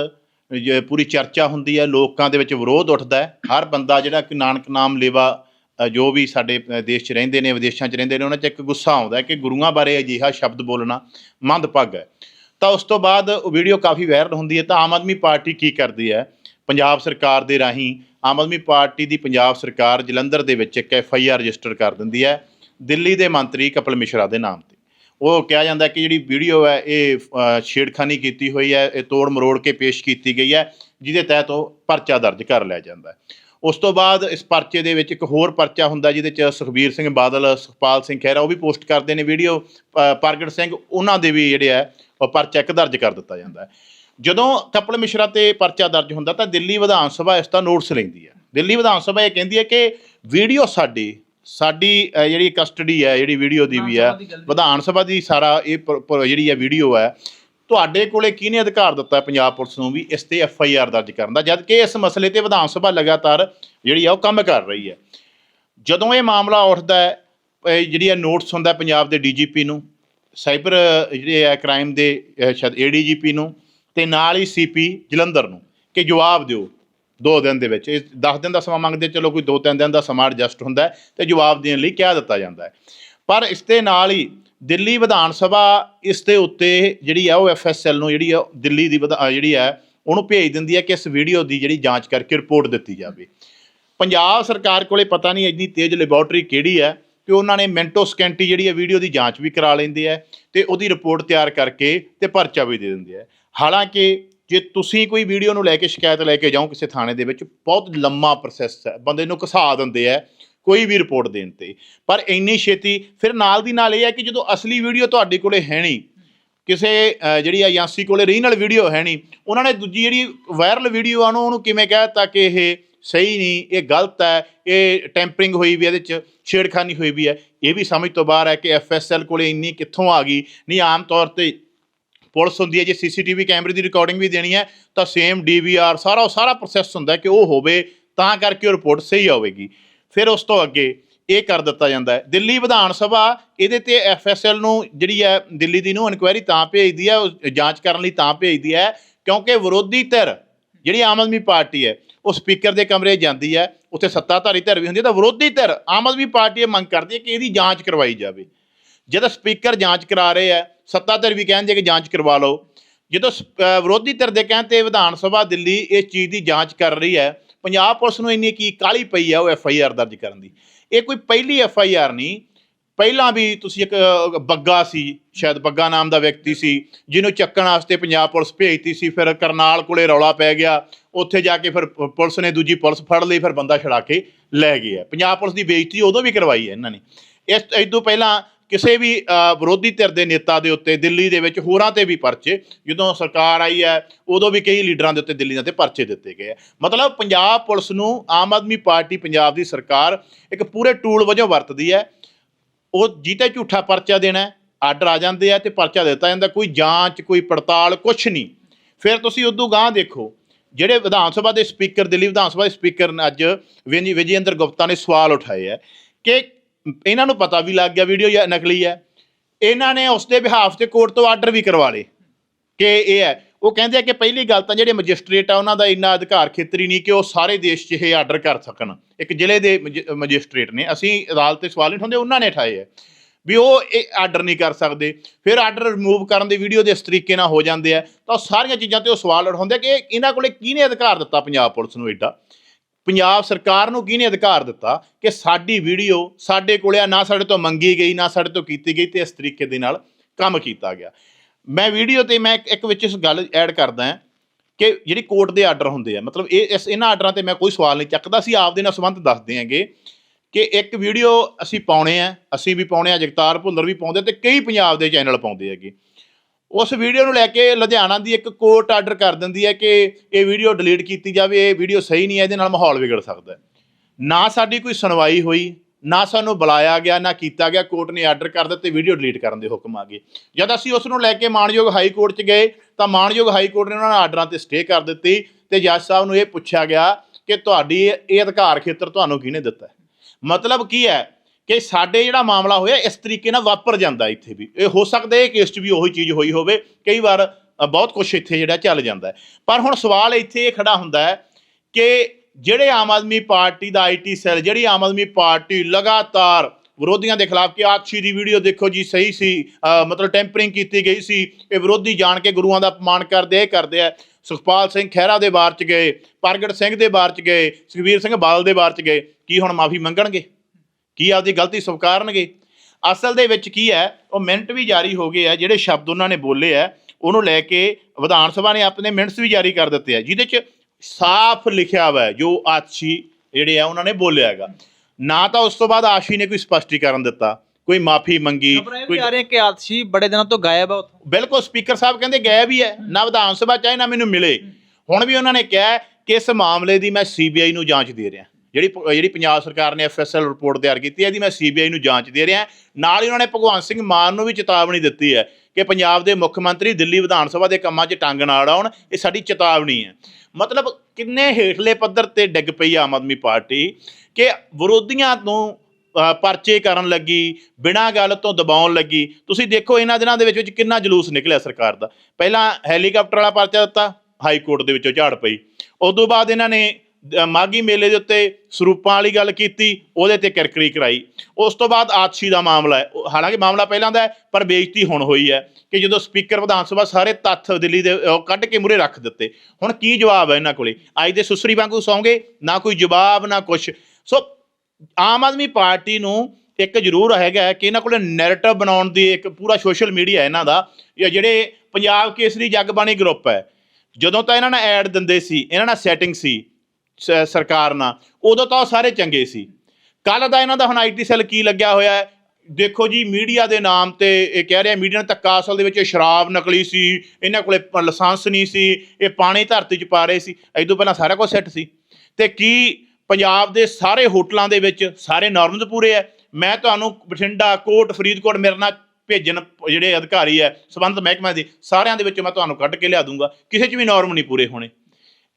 ਜੇ ਪੂਰੀ ਚਰਚਾ ਹੁੰਦੀ ਹੈ ਲੋਕਾਂ ਦੇ ਵਿੱਚ ਵਿਰੋਧ ਉੱਠਦਾ ਹੈ। ਹਰ ਬੰਦਾ ਜਿਹੜਾ ਕਿ ਨਾਨਕ ਨਾਮ ਲੇਵਾ ਜੋ ਵੀ ਸਾਡੇ ਦੇਸ਼ 'ਚ ਰਹਿੰਦੇ ਨੇ ਵਿਦੇਸ਼ਾਂ 'ਚ ਰਹਿੰਦੇ ਨੇ ਉਹਨਾਂ 'ਚ ਇੱਕ ਗੁੱਸਾ ਆਉਂਦਾ ਹੈ ਕਿ ਗੁਰੂਆਂ ਬਾਰੇ ਅਜਿਹਾ ਸ਼ਬਦ ਬੋਲਣਾ ਮੰਦਭਾਗਾ ਹੈ। ਤਾਂ ਉਸ ਤੋਂ ਬਾਅਦ ਉਹ ਵੀਡੀਓ ਕਾਫੀ ਵਾਇਰਲ ਹੁੰਦੀ ਹੈ। ਤਾਂ ਆਮ ਆਦਮੀ ਪਾਰਟੀ ਕੀ ਕਰਦੀ ਹੈ? ਪੰਜਾਬ ਸਰਕਾਰ ਦੇ ਰਾਹੀਂ ਆਮ ਆਦਮੀ ਪਾਰਟੀ ਦੀ ਪੰਜਾਬ ਸਰਕਾਰ ਜਲੰਧਰ ਦੇ ਵਿੱਚ ਇੱਕ ਐਫ ਆਈ ਆਰ ਰਜਿਸਟਰ ਕਰ ਦਿੰਦੀ ਹੈ, ਦਿੱਲੀ ਦੇ ਮੰਤਰੀ ਕਪਿਲ ਮਿਸ਼ਰਾ ਦੇ ਨਾਮ ਤੇ। ਉਹ ਕਿਹਾ ਜਾਂਦਾ ਕਿ ਜਿਹੜੀ ਵੀਡੀਓ ਹੈ, ਇਹ ਛੇੜਖਾਨੀ ਕੀਤੀ ਹੋਈ ਹੈ, ਇਹ ਤੋੜ ਮਰੋੜ ਕੇ ਪੇਸ਼ ਕੀਤੀ ਗਈ ਹੈ, ਜਿਹਦੇ ਤਹਿਤ ਉਹ ਪਰਚਾ ਦਰਜ ਕਰ ਲਿਆ ਜਾਂਦਾ ਹੈ। ਉਸ ਤੋਂ ਬਾਅਦ ਇਸ ਪਰਚੇ ਦੇ ਵਿੱਚ ਇੱਕ ਹੋਰ ਪਰਚਾ ਹੁੰਦਾ, ਜਿਹਦੇ ਚ ਸੁਖਬੀਰ ਸਿੰਘ ਬਾਦਲ, ਸੁਖਪਾਲ ਸਿੰਘ ਖਹਿਰਾ, ਉਹ ਵੀ ਪੋਸਟ ਕਰਦੇ ਨੇ ਵੀਡੀਓ ਪ੍ਰਗਟ ਸਿੰਘ, ਉਹਨਾਂ ਦੇ ਵੀ ਜਿਹੜੇ ਹੈ, ਉਹ ਪਰਚਾ ਇੱਕ ਦਰਜ ਕਰ ਦਿੱਤਾ ਜਾਂਦਾ ਹੈ। ਜਦੋਂ ਕਪਲ ਮਿਸ਼ਰਾ ਤੇ ਪਰਚਾ ਦਰਜ ਹੁੰਦਾ ਤਾਂ ਦਿੱਲੀ ਵਿਧਾਨ ਸਭਾ ਇਸ ਦਾ ਨੋਟਿਸ ਲੈਂਦੀ ਹੈ। ਦਿੱਲੀ ਵਿਧਾਨ ਸਭਾ ਇਹ ਕਹਿੰਦੀ ਹੈ ਕਿ ਵੀਡੀਓ ਸਾਡੀ ਸਾਡੀ ਅ, ਜਿਹੜੀ ਕਸਟਡੀ ਹੈ ਜਿਹੜੀ ਵੀਡੀਓ ਦੀ ਵੀ ਹੈ ਵਿਧਾਨ ਸਭਾ ਦੀ ਸਾਰਾ ਇਹ ਪ- ਪ- ਜਿਹੜੀ ਹੈ ਵੀਡੀਓ ਹੈ ਤੁਹਾਡੇ ਕੋਲੇ ਕਿਹਨੇ ਅਧਿਕਾਰ ਦਿੱਤਾ ਹੈ ਪੰਜਾਬ ਪੁਲਿਸ ਨੂੰ ਵੀ ਇਸ ਤੇ ਐਫ ਆਈ ਆਰ ਦਰਜ ਕਰਨ ਦਾ? ਜਦ ਕਿ ਇਸ ਮਸਲੇ ਤੇ ਵਿਧਾਨ ਸਭਾ ਲਗਾਤਾਰ ਜਿਹੜੀ ਆ ਉਹ ਕੰਮ ਕਰ ਰਹੀ ਹੈ। ਜਦੋਂ ਇਹ ਮਾਮਲਾ ਉੱਠਦਾ ਹੈ ਇਹ ਜਿਹੜੀ ਹੈ ਨੋਟਿਸ ਹੁੰਦਾ ਹੈ ਪੰਜਾਬ ਦੇ ਡੀਜੀਪੀ ਨੂੰ ਸਾਈਬਰ ਜਿਹੜੇ ਹੈ ਕ੍ਰਾਈਮ ਦੇ ਅਹ, ਸ਼ਾਇਦ ਏਡੀਜੀਪੀ ਨੂੰ ਤੇ ਨਾਲ ਹੀ ਸੀਪੀ ਜਲੰਧਰ ਨੂੰ, ਕਿ ਜਵਾਬ ਦਿਓ ਦੋ ਦਿਨ ਦੇ ਵਿੱਚ। ਇਹ 10 ਦਿਨ ਦਾ ਸਮਾਂ ਮੰਗਦੇ, ਚਲੋ ਕੋਈ 2-3 ਦਿਨ ਦਾ ਸਮਾਂ ਐਡਜਸਟ ਹੁੰਦਾ ਹੈ ਤੇ ਜਵਾਬ ਦੇਣ ਲਈ ਕਿਹਾ ਦਿੱਤਾ ਜਾਂਦਾ ਹੈ। ਪਰ ਇਸ ਦੇ ਨਾਲ ਹੀ ਦਿੱਲੀ ਵਿਧਾਨ ਸਭਾ ਇਸ ਦੇ ਉੱਤੇ ਜਿਹੜੀ ਆ ਉਹ ਐਫਐਸਐਲ ਨੂੰ ਜਿਹੜੀ ਆ ਦਿੱਲੀ ਦੀ ਵਿਧਾ- ਜਿਹੜੀ ਹੈ ਉਹਨੂੰ ਭੇਜ ਦਿੰਦੀ ਹੈ ਕਿ ਇਸ ਵੀਡੀਓ ਦੀ ਜਿਹੜੀ ਜਾਂਚ ਕਰਕੇ ਰਿਪੋਰਟ ਦਿੱਤੀ ਜਾਵੇ। ਪੰਜਾਬ ਸਰਕਾਰ ਕੋਲੇ ਪਤਾ ਨਹੀਂ ਇੰਨੀ ਤੇਜ਼ ਲੈਬੋਰਟਰੀ ਕਿਹੜੀ ਹੈ ਕਿ ਉਹਨਾਂ ਨੇ ਮਿੰਟੋ ਸਕੈਂਟੀ ਜਿਹੜੀ ਹੈ ਵੀਡੀਓ ਦੀ ਜਾਂਚ ਵੀ ਕਰਾ ਲੈਂਦੇ ਆ ਤੇ ਉਹਦੀ ਰਿਪੋਰਟ ਤਿਆਰ ਕਰਕੇ ਤੇ ਪਰਚਾ ਵੀ ਦੇ ਦਿੰਦੇ ਆ ਹਾਲਾਂਕਿ ਜੇ ਤੁਸੀਂ ਕੋਈ ਵੀਡੀਓ ਨੂੰ ਲੈ ਕੇ ਸ਼ਿਕਾਇਤ ਲੈ ਕੇ ਜਾਓ ਕਿਸੇ ਥਾਣੇ ਦੇ ਵਿੱਚ, ਬਹੁਤ ਲੰਮਾ ਪ੍ਰੋਸੈਸ ਹੈ। ਬੰਦੇ ਨੂੰ ਘਸਾ ਦਿੰਦੇ ਆ, ਕੋਈ ਵੀ ਰਿਪੋਰਟ ਦੇਣ ਤੇ। ਪਰ ਇੰਨੀ ਛੇਤੀ, ਫਿਰ ਨਾਲ ਦੀ ਨਾਲ ਇਹ ਹੈ ਕਿ ਜਦੋਂ ਅਸਲੀ ਵੀਡੀਓ ਤੁਹਾਡੇ ਕੋਲੇ ਹੈ ਨਹੀਂ, ਕਿਸੇ ਜਿਹੜੀ ਏਜੰਸੀ ਕੋਲੇ ਰੀਜਨਲ ਵੀਡੀਓ ਹੈ ਨਹੀਂ, ਉਹਨਾਂ ਨੇ ਦੂਜੀ ਜਿਹੜੀ ਵਾਇਰਲ ਵੀਡੀਓ ਆ ਉਹਨੂੰ ਕਿਵੇਂ ਕਹਿ ਦਿੱਤਾ ਕਿ ਇਹ ਸਹੀ ਨਹੀਂ, ਇਹ ਗਲਤ ਹੈ, ਇਹ ਟੈਂਪਰਿੰਗ ਹੋਈ ਵੀ ਇਹਦੇ ਚ, ਛੇੜਖਾਨੀ ਹੋਈ ਵੀ ਹੈ ਇਹ ਵੀ ਸਮਝ ਤੋਂ ਬਾਹਰ ਹੈ ਕਿ ਐਫਐਸਐਲ ਕੋਲੇ ਇੰਨੀ ਕਿੱਥੋਂ ਆ ਗਈ। ਨਹੀਂ, ਆਮ ਤੌਰ ਤੇ ਪੁਲਿਸ ਹੁੰਦੀ ਹੈ, ਜੇ ਸੀਸੀਟੀਵੀ ਕੈਮਰੇ ਦੀ ਰਿਕਾਰਡਿੰਗ ਵੀ ਦੇਣੀ ਹੈ, ਤਾਂ ਸੇਮ ਡੀਵੀਆਰ ਸਾਰਾ ਉਹ ਸਾਰਾ ਪ੍ਰੋਸੈਸ ਹੁੰਦਾ ਕਿ ਉਹ ਹੋਵੇ, ਤਾਂ ਕਰਕੇ ਉਹ ਰਿਪੋਰਟ ਸਹੀ ਆਵੇਗੀ। ਫਿਰ ਉਸ ਤੋਂ ਅੱਗੇ ਇਹ ਕਰ ਦਿੱਤਾ ਜਾਂਦਾ ਹੈ। ਦਿੱਲੀ ਵਿਧਾਨ ਸਭਾ, ਇਹਦੇ ਤੇ ਐਫਐਸਐਲ ਨੂੰ ਜਿਹੜੀ ਹੈ, ਦਿੱਲੀ ਦੀ ਨੂੰ ਇਨਕੁਆਇਰੀ ਤਾਂ ਭੇਜਦੀ ਹੈ ਜਾਂਚ ਕਰਨ ਲਈ ਤਾਂ ਭੇਜਦੀ ਹੈ, ਕਿਉਂਕਿ ਵਿਰੋਧੀ ਧਿਰ, ਜਿਹੜੀ ਆਮ ਆਦਮੀ ਪਾਰਟੀ ਹੈ, ਉਹ ਸਪੀਕਰ ਦੇ ਕਮਰੇ ਜਾਂਦੀ ਹੈ, ਉੱਥੇ ਸੱਤਾਧਾਰੀ ਧਿਰ ਵੀ ਹੁੰਦੀ ਹੈ, ਤਾਂ ਵਿਰੋਧੀ ਧਿਰ ਆਮ ਆਦਮੀ ਪਾਰਟੀ ਇਹ ਮੰਗ ਕਰਦੀ ਹੈ ਕਿ ਇਹਦੀ ਜਾਂਚ ਕਰਵਾਈ ਜਾਵੇ। ਜਦੋਂ ਸਪੀਕਰ ਜਾਂਚ ਕਰਾ ਰਹੇ ਆ ਸੱਤਾਧਰ ਵੀ ਕਹਿੰਦੇ ਕਿ ਜਾਂਚ ਕਰਵਾ ਲਓ। ਜਦੋਂ ਸ- ਵਿਰੋਧੀ ਧਿਰ ਦੇ ਕਹਿਣ ਤੇ ਵਿਧਾਨ ਸਭਾ ਦਿੱਲੀ ਇਸ ਚੀਜ਼ ਦੀ ਜਾਂਚ ਕਰ ਰਹੀ ਹੈ, ਪੰਜਾਬ ਪੁਲਿਸ ਨੂੰ ਇੰਨੀ ਕੀ ਕਾਲੀ ਪਈ ਹੈ ਉਹ ਐਫ ਆਈ ਆਰ ਦਰਜ ਕਰਨ ਦੀ। ਇਹ ਕੋਈ ਪਹਿਲੀ ਐਫ ਆਈ ਆਰ ਨਹੀਂ, ਪਹਿਲਾਂ ਵੀ ਤੁਸੀਂ ਇੱਕ ਬੱਗਾ ਸੀ, ਸ਼ਾਇਦ ਬੱਗਾ ਨਾਮ ਦਾ ਵਿਅਕਤੀ ਸੀ, ਜਿਹਨੂੰ ਚੱਕਣ ਵਾਸਤੇ ਪੰਜਾਬ ਪੁਲਿਸ ਭੇਜਤੀ ਸੀ, ਫਿਰ ਕਰਨਾਲ ਕੋਲੇ ਰੌਲਾ ਪੈ ਗਿਆ, ਉੱਥੇ ਜਾ ਕੇ ਫਿਰ ਪੁਲਿਸ ਨੇ ਦੂਜੀ ਪੁਲਿਸ ਫੜ ਲਈ, ਫਿਰ ਬੰਦਾ ਛੜਾ ਕੇ ਲੈ ਗਏ ਆ ਪੰਜਾਬ ਪੁਲਿਸ ਦੀ ਬੇਇੱਜ਼ਤੀ ਉਦੋਂ ਵੀ ਕਰਵਾਈ ਹੈ ਇਹਨਾਂ ਨੇ। ਇਸ ਇਸ ਤੋਂ ਪਹਿਲਾਂ ਕਿਸੇ ਵੀ ਵਿਰੋਧੀ ਧਿਰ ਦੇ ਨੇਤਾ ਦੇ ਉੱਤੇ ਦਿੱਲੀ ਦੇ ਵਿੱਚ ਹੋਰਾਂ ਤੇ ਵੀ ਪਰਚੇ ਜਦੋਂ ਸਰਕਾਰ ਆਈ ਹੈ ਉਦੋਂ ਵੀ ਕਈ ਲੀਡਰਾਂ ਦੇ ਉੱਤੇ ਦਿੱਲੀ ਦੇ ਪਰਚੇ ਦਿੱਤੇ ਗਏ ਆ। ਮਤਲਬ ਪੰਜਾਬ ਪੁਲਿਸ ਨੂੰ ਆਮ ਆਦਮੀ ਪਾਰਟੀ ਪੰਜਾਬ ਦੀ ਸਰਕਾਰ ਇੱਕ ਪੂਰੇ ਟੂਲ ਵਜੋਂ ਵਰਤਦੀ ਹੈ। ਉਹ ਜਿਹਤੇ ਝੂਠਾ ਪਰਚਾ ਦੇਣਾ ਹੈ, ਆਰਡਰ ਆ ਜਾਂਦੇ ਆ ਤੇ ਪਰਚਾ ਦਿੱਤਾ ਜਾਂਦਾ ਕੋਈ ਜਾਂਚ ਕੋਈ ਪੜਤਾਲ ਕੁਛ ਨਹੀਂ। ਫਿਰ ਤੁਸੀਂ ਉਦੋਂ ਗਾਂ ਦੇਖੋ ਜਿਹੜੇ ਵਿਧਾਨ ਸਭਾ ਦੇ ਸਪੀਕਰ ਦਿੱਲੀ ਵਿਧਾਨ ਸਭਾ ਦੇ ਸਪੀਕਰ ਨੇ ਅੱਜ ਵਿਜੇ ਵਿਜੇਂਦਰ ਗੁਪਤਾ ਨੇ ਸਵਾਲ ਉਠਾਏ ਹੈ ਕਿ ਇਹਨਾਂ ਨੂੰ ਪਤਾ ਵੀ ਲੱਗ ਗਿਆ ਵੀਡੀਓ ਜਾਂ ਨਕਲੀ ਹੈ। ਇਹਨਾਂ ਨੇ ਉਸ ਦੇ ਬਿਹਾਫ ਤੇ ਕੋਰਟ ਤੋਂ ਆਰਡਰ ਵੀ ਕਰਵਾ ਲਏ ਕਿ ਇਹ ਹੈ। ਉਹ ਕਹਿੰਦੇ ਆ ਕਿ ਪਹਿਲੀ ਗੱਲ ਤਾਂ ਜਿਹੜੇ ਮੈਜਿਸਟ੍ਰੇਟ ਆ, ਉਹਨਾਂ ਦਾ ਇੰਨਾ ਅਧਿਕਾਰ ਖੇਤਰੀ ਨਹੀਂ ਕਿ ਉਹ ਸਾਰੇ ਦੇਸ਼ 'ਚ ਇਹ ਆਰਡਰ ਕਰ ਸਕਣ। ਇੱਕ ਜ਼ਿਲ੍ਹੇ ਦੇ ਮੈਜਿ- ਮੈਜਿਸਟ੍ਰੇਟ ਨੇ। ਅਸੀਂ ਅਦਾਲਤ ਤੇ ਸਵਾਲ ਨਹੀਂ ਉਠਾਉਂਦੇ, ਉਹਨਾਂ ਨੇ ਉਠਾਏ ਹੈ ਵੀ ਉਹ ਇਹ ਆਰਡਰ ਨਹੀਂ ਕਰ ਸਕਦੇ। ਫਿਰ ਆਰਡਰ ਰਿਮੂਵ ਕਰਨ ਦੀ ਵੀਡੀਓ ਦੇ ਇਸ ਤਰੀਕੇ ਨਾਲ ਹੋ ਜਾਂਦੇ ਆ। ਤਾਂ ਉਹ ਸਾਰੀਆਂ ਚੀਜ਼ਾਂ ਤੇ ਉਹ ਸਵਾਲ ਉਠਾਉਂਦੇ ਕਿ ਇਹਨਾਂ ਕੋਲੇ ਕਿਹਨੇ ਅਧਿਕਾਰ ਦਿੱਤਾ ਪੰਜਾਬ ਪੁਲਿਸ ਨੂੰ ਐਡਾ ਪੰਜਾਬ ਸਰਕਾਰ ਨੂੰ ਕਿਹਨੇ ਅਧਿਕਾਰ ਦਿੱਤਾ ਕਿ ਸਾਡੀ ਵੀਡੀਓ ਸਾਡੇ ਕੋਲੇ ਆ, ਨਾ ਸਾਡੇ ਤੋਂ ਮੰਗੀ ਗਈ, ਨਾ ਸਾਡੇ ਤੋਂ ਕੀਤੀ ਗਈ ਤੇ ਇਸ ਤਰੀਕੇ ਦੇ ਨਾਲ ਕੰਮ ਕੀਤਾ ਗਿਆ। ਮੈਂ ਵੀਡੀਓ ਤੇ ਮੈਂ ਇੱਕ- ਵਿੱਚ ਇਸ ਗੱਲ ਐਡ ਕਰਦਾ ਹਾਂ ਕਿ ਜਿਹੜੀ ਕੋਰਟ ਦੇ ਆਰਡਰ ਹੁੰਦੇ ਆ, ਮਤਲਬ ਇਹ, ਇਸ, ਇਹਨਾਂ ਆਰਡਰਾਂ ਤੇ ਮੈਂ ਕੋਈ ਸਵਾਲ ਨਹੀਂ ਚੱਕਦਾ ਸੀ ਆਪਦੇ ਨਾਲ ਸੰਬੰਧ ਦੱਸਦੇ ਆਂਗੇ ਕਿ ਇੱਕ ਵੀਡੀਓ ਅਸੀਂ ਪਾਉਣੇ ਆ, ਅਸੀਂ ਵੀ ਪਾਉਣੇ ਆ, ਜਗਤਾਰ ਭੁੱਲਰ ਵੀ ਪਾਉਂਦੇ ਤੇ ਕਈ ਪੰਜਾਬ ਦੇ ਚੈਨਲ ਪਾਉਂਦੇ ਹੈਗੇ। ਉਸ ਵੀਡੀਓ ਨੂੰ ਲੈ ਕੇ ਲੁਧਿਆਣਾ ਦੀ ਇੱਕ ਕੋਰਟ ਆਰਡਰ ਕਰ ਦਿੰਦੀ ਹੈ ਕਿ ਇਹ ਵੀਡੀਓ ਡਿਲੀਟ ਕੀਤੀ ਜਾਵੇ, ਇਹ ਵੀਡੀਓ ਸਹੀ ਨਹੀਂ ਹੈ, ਇਹਦੇ ਨਾਲ ਮਾਹੌਲ ਵਿਗੜ ਸਕਦਾ ਹੈ। ਨਾ ਸਾਡੀ ਕੋਈ ਸੁਣਵਾਈ ਹੋਈ, ਨਾ ਸਾਨੂੰ ਬੁਲਾਇਆ ਗਿਆ, ਨਾ ਕੀਤਾ ਗਿਆ ਕੋਰਟ ਨੇ ਆਰਡਰ ਕਰ ਦਿੱਤੇ ਵੀਡੀਓ ਡਿਲੀਟ ਕਰਨ ਦੇ ਹੁਕਮ ਆ ਗਏ। ਜਦ ਅਸੀਂ ਉਸ ਨੂੰ ਲੈ ਕੇ ਮਾਨਯੋਗ ਹਾਈ ਕੋਰਟ 'ਚ ਗਏ, ਤਾਂ ਮਾਨਯੋਗ ਹਾਈ ਕੋਰਟ ਨੇ ਉਹਨਾਂ ਆਰਡਰਾਂ ਤੇ ਸਟੇ ਕਰ ਦਿੱਤੀ ਤੇ ਜੱਜ ਸਾਹਿਬ ਨੂੰ ਇਹ ਪੁੱਛਿਆ ਗਿਆ ਕਿ ਤੁਹਾਡੀ ਇਹ ਅਧਿਕਾਰ ਖੇਤਰ ਤੁਹਾਨੂੰ ਕਿਹਨੇ ਦਿੱਤਾ ਮਤਲਬ ਕੀ ਹੈ? ਕਿ ਸਾਡੇ ਜਿਹੜਾ ਮਾਮਲਾ ਹੋਇਆ, ਇਸ ਤਰੀਕੇ ਨਾਲ ਵਾਪਰ ਜਾਂਦਾ ਇੱਥੇ ਵੀ। ਇਹ ਹੋ ਸਕਦਾ ਇਹ ਕੇਸ 'ਚ ਵੀ ਉਹੀ ਚੀਜ਼ ਹੋਈ ਹੋਵੇ। ਕਈ ਵਾਰ ਬਹੁਤ ਕੁਝ ਇੱਥੇ ਜਿਹੜਾ ਚੱਲ ਜਾਂਦਾ ਪਰ ਹੁਣ ਸਵਾਲ ਇੱਥੇ ਇਹ ਖੜਾ ਹੁੰਦਾ ਹੈ ਕਿ ਜਿਹੜੇ ਆਮ ਆਦਮੀ ਪਾਰਟੀ ਦਾ ਆਈਟੀ ਸੈੱਲ, ਜਿਹੜੀ ਆਮ ਆਦਮੀ ਪਾਰਟੀ ਲਗਾਤਾਰ ਵਿਰੋਧੀਆਂ ਦੇ ਖਿਲਾਫ ਕਿ ਆਛੀ ਦੀ ਵੀਡੀਓ ਦੇਖੋ ਜੀ, ਸਹੀ ਸੀ ਮਤਲਬ ਟੈਂਪਰਿੰਗ ਕੀਤੀ ਗਈ ਸੀ, ਇਹ ਵਿਰੋਧੀ ਜਾਣ ਕੇ ਗੁਰੂਆਂ ਦਾ ਅਪਮਾਨ ਕਰਦੇ, ਇਹ ਕਰਦੇ ਆ। ਸੁਖਪਾਲ ਸਿੰਘ ਖਹਿਰਾ ਦੇ ਬਾਰ ਚ ਗਏ, ਪ੍ਰਗਟ ਸਿੰਘ ਦੇ ਬਾਰ ਚ ਗਏ, ਸੁਖਬੀਰ ਸਿੰਘ ਬਾਦਲ ਦੇ ਬਾਰ ਚ ਗਏ, ਕੀ ਹੁਣ ਮਾਫੀ ਮੰਗਣਗੇ? ਕੀ ਆਪਦੀ ਗਲਤੀ ਸਵੀਕਾਰਨਗੇ? ਅਸਲ ਦੇ ਵਿੱਚ ਕੀ ਹੈ ਉਹ ਮਿੰਟ ਵੀ ਜਾਰੀ ਹੋ ਗਏ ਆ ਜਿਹੜੇ ਸ਼ਬਦ ਉਹਨਾਂ ਨੇ ਬੋਲੇ ਆ ਉਹਨੂੰ ਲੈ ਕੇ ਵਿਧਾਨ ਸਭਾ ਨੇ ਆਪਣੇ ਮਿੰਟਸ ਵੀ ਜਾਰੀ ਕਰ ਦਿੱਤੇ ਆ ਜਿਹਦੇ ਚ ਸਾਫ਼ ਲਿਖਿਆ ਹੋਇਆ ਹੈ ਜੋ ਆਛੀ ਜਿਹੜੇ ਆ ਉਹਨਾਂ ਨੇ ਬੋਲਿਆ ਹੈਗਾ। ਨਾ ਤਾਂ ਉਸ ਤੋਂ ਬਾਅਦ ਆਸ਼ੀ ਨੇ ਕੋਈ ਸਪਸ਼ਟੀਕਰਨ ਦਿੱਤਾ ਕੋਈ ਮਾਫੀ ਮੰਗੀ ਕੋਈ ਆ ਕਿ ਆਤਸ਼ੀ ਬੜੇ ਦਿਨਾਂ ਤੋਂ ਗਾਇਬ ਆ ਉੱਥੋਂ। ਬਿਲਕੁਲ ਸਪੀਕਰ ਸਾਹਿਬ ਕਹਿੰਦੇ ਗਏ ਵੀ ਹੈ ਨਾ ਵਿਧਾਨ ਸਭਾ ਚਾਹੇ ਨਾ ਮੈਨੂੰ ਮਿਲੇ। ਹੁਣ ਵੀ ਉਹਨਾਂ ਨੇ ਕਿਹਾ ਕਿ ਇਸ ਮਾਮਲੇ ਦੀ ਮੈਂ ਸੀਬੀਆਈ ਨੂੰ ਜਾਂਚ ਦੇ ਰਿਹਾ। ਜਿਹੜੀ ਪ- ਜਿਹੜੀ ਪੰਜਾਬ ਸਰਕਾਰ ਨੇ ਐਫਐਸਐਲ ਰਿਪੋਰਟ ਤਿਆਰ ਕੀਤੀ ਹੈ ਇਹਦੀ ਮੈਂ ਸੀਬੀਆਈ ਨੂੰ ਜਾਂਚ ਦੇ ਰਿਹਾ। ਨਾਲ ਹੀ ਉਹਨਾਂ ਨੇ ਭਗਵੰਤ ਸਿੰਘ ਮਾਨ ਨੂੰ ਵੀ ਚੇਤਾਵਨੀ ਦਿੱਤੀ ਹੈ ਕਿ ਪੰਜਾਬ ਦੇ ਮੁੱਖ ਮੰਤਰੀ ਦਿੱਲੀ ਵਿਧਾਨ ਸਭਾ ਦੇ ਕੰਮਾਂ 'ਚ ਟੰਗ ਨਾ ਅੜਾਉਣ ਇਹ ਸਾਡੀ ਚੇਤਾਵਨੀ ਹੈ। ਮਤਲਬ ਕਿੰਨੇ ਹੇਠਲੇ ਪੱਧਰ ਤੇ ਡਿੱਗ ਪਈ ਆਮ ਆਦਮੀ ਪਾਰਟੀ ਕਿ ਵਿਰੋਧੀਆਂ ਨੂੰ ਅ, ਪਰਚੇ ਕਰਨ ਲੱਗੀ ਬਿਨਾਂ ਗੱਲ ਤੋਂ ਦਬਾਉਣ ਲੱਗੀ। ਤੁਸੀਂ ਦੇਖੋ ਇਹਨਾਂ ਦਿਨਾਂ ਦੇ ਵਿੱਚ ਵਿੱਚ ਕਿੰਨਾ ਜਲੂਸ ਨਿਕਲਿਆ ਸਰਕਾਰ ਦਾ। ਪਹਿਲਾਂ ਹੈਲੀਕਾਪਟਰ ਵਾਲਾ ਪਰਚਾ ਦਿੱਤਾ ਹਾਈ ਕੋਰਟ ਦੇ ਵਿੱਚੋਂ ਝਾੜ ਪਈ। ਉਦੋਂ ਬਾਅਦ ਇਹਨਾਂ ਨੇ ਅ, ਮਾਘੀ ਮੇਲੇ ਦੇ ਉੱਤੇ ਸਰੂਪਾਂ ਵਾਲੀ ਗੱਲ ਕੀਤੀ ਉਹਦੇ ਤੇ ਕਿਰਕਰੀ ਕਰਾਈ। ਉਸ ਤੋਂ ਬਾਅਦ ਆਤਸ਼ੀ ਦਾ ਮਾਮਲਾ ਹੈ। ਹਾਲਾਂਕਿ ਮਾਮਲਾ ਪਹਿਲਾਂ ਦਾ ਹੈ ਪਰ ਬੇਇੱਜ਼ਤੀ ਹੁਣ ਹੋਈ ਹੈ ਕਿ ਜਦੋਂ ਸਪੀਕਰ ਵਿਧਾਨ ਸਭਾ ਸਾਰੇ ਤੱਥ ਦਿੱਲੀ ਦੇ ਕੱਢ ਕੇ ਮੂਰੇ ਰੱਖ ਦਿੱਤੇ। ਹੁਣ ਕੀ ਜਵਾਬ ਹੈ ਇਹਨਾਂ ਕੋਲੇ? ਅੱਜ ਦੇ ਸੁਸਰੀ ਵਾਂਗੂ ਸੌਂਗੇ ਨਾ ਕੋਈ ਜਵਾਬ ਨਾ ਕੁਛ। ਸੋ ਆਮ ਆਦਮੀ ਪਾਰਟੀ ਨੂੰ ਇੱਕ ਜ਼ਰੂਰ ਹੈਗਾ ਕਿ ਇਹਨਾਂ ਕੋਲੇ ਨੈਰੇਟਿਵ ਬਣਾਉਣ ਦੀ ਇੱਕ ਪੂਰਾ ਸੋਸ਼ਲ ਮੀਡੀਆ ਇਹਨਾਂ ਦਾ ਇਹ ਜਿਹੜੇ ਪੰਜਾਬ ਕੇਸਰੀ ਜਗਬਾਣੀ ਗਰੁੱਪ ਹੈ। ਜਦੋਂ ਤਾਂ ਇਹਨਾਂ ਨਾਲ ਐਡ ਦਿੰਦੇ ਸੀ ਇਹਨਾਂ ਨਾਲ ਸੈਟਿੰਗ ਸੀ ਸਰਕਾਰ ਨਾਲ, ਉਦੋਂ ਤਾਂ ਉਹ ਸਾਰੇ ਚੰਗੇ ਸੀ। ਕੱਲ ਦਾ ਇਹਨਾਂ ਦਾ ਹੁਣ ਆਈਟੀ ਸੈੱਲ ਕੀ ਲੱਗਿਆ ਹੋਇਆ ਹੈ? ਦੇਖੋ ਜੀ, ਮੀਡੀਆ ਦੇ ਨਾਮ ਤੇ ਇਹ ਕਹਿ ਰਿਹਾ, ਮੀਡੀਆ ਨੇ ਧੱਕਾ ਅਸਲ ਦੇ ਵਿੱਚ ਸ਼ਰਾਬ ਨਕਲੀ ਸੀ, ਇਹਨਾਂ ਕੋਲੇ ਲਾਇਸੈਂਸ ਨਹੀਂ ਸੀ, ਇਹ ਪਾਣੀ ਧਰਤੀ 'ਚ ਪਾ ਰਹੇ ਸੀ ਐਦੋਂ ਪਹਿਲਾਂ ਸਾਰਾ ਕੁਝ ਸੈੱਟ ਸੀ। ਤੇ ਕੀ ਪੰਜਾਬ ਦੇ ਸਾਰੇ ਹੋਟਲਾਂ ਦੇ ਵਿੱਚ ਸਾਰੇ ਨਾਰਮਸ ਪੂਰੇ ਹੈ? ਮੈਂ ਤੁਹਾਨੂੰ ਬਠਿੰਡਾ ਕੋਟ, ਫਰੀਦਕੋਟ ਮੇਰੇ ਨਾਲ ਭੇਜਣ ਜਿਹੜੇ ਅਧਿਕਾਰੀ ਹੈ ਸਬੰਧ ਮਹਿਕਮੇ ਦੇ, ਸਾਰਿਆਂ ਦੇ ਵਿੱਚੋਂ ਮੈਂ ਤੁਹਾਨੂੰ ਕੱਢ ਕੇ ਲਿਆ ਦੂੰਗਾ। ਕਿਸੇ 'ਚ ਵੀ ਨਾਰਮ ਨਹੀਂ ਪੂਰੇ ਹੋਣੇ।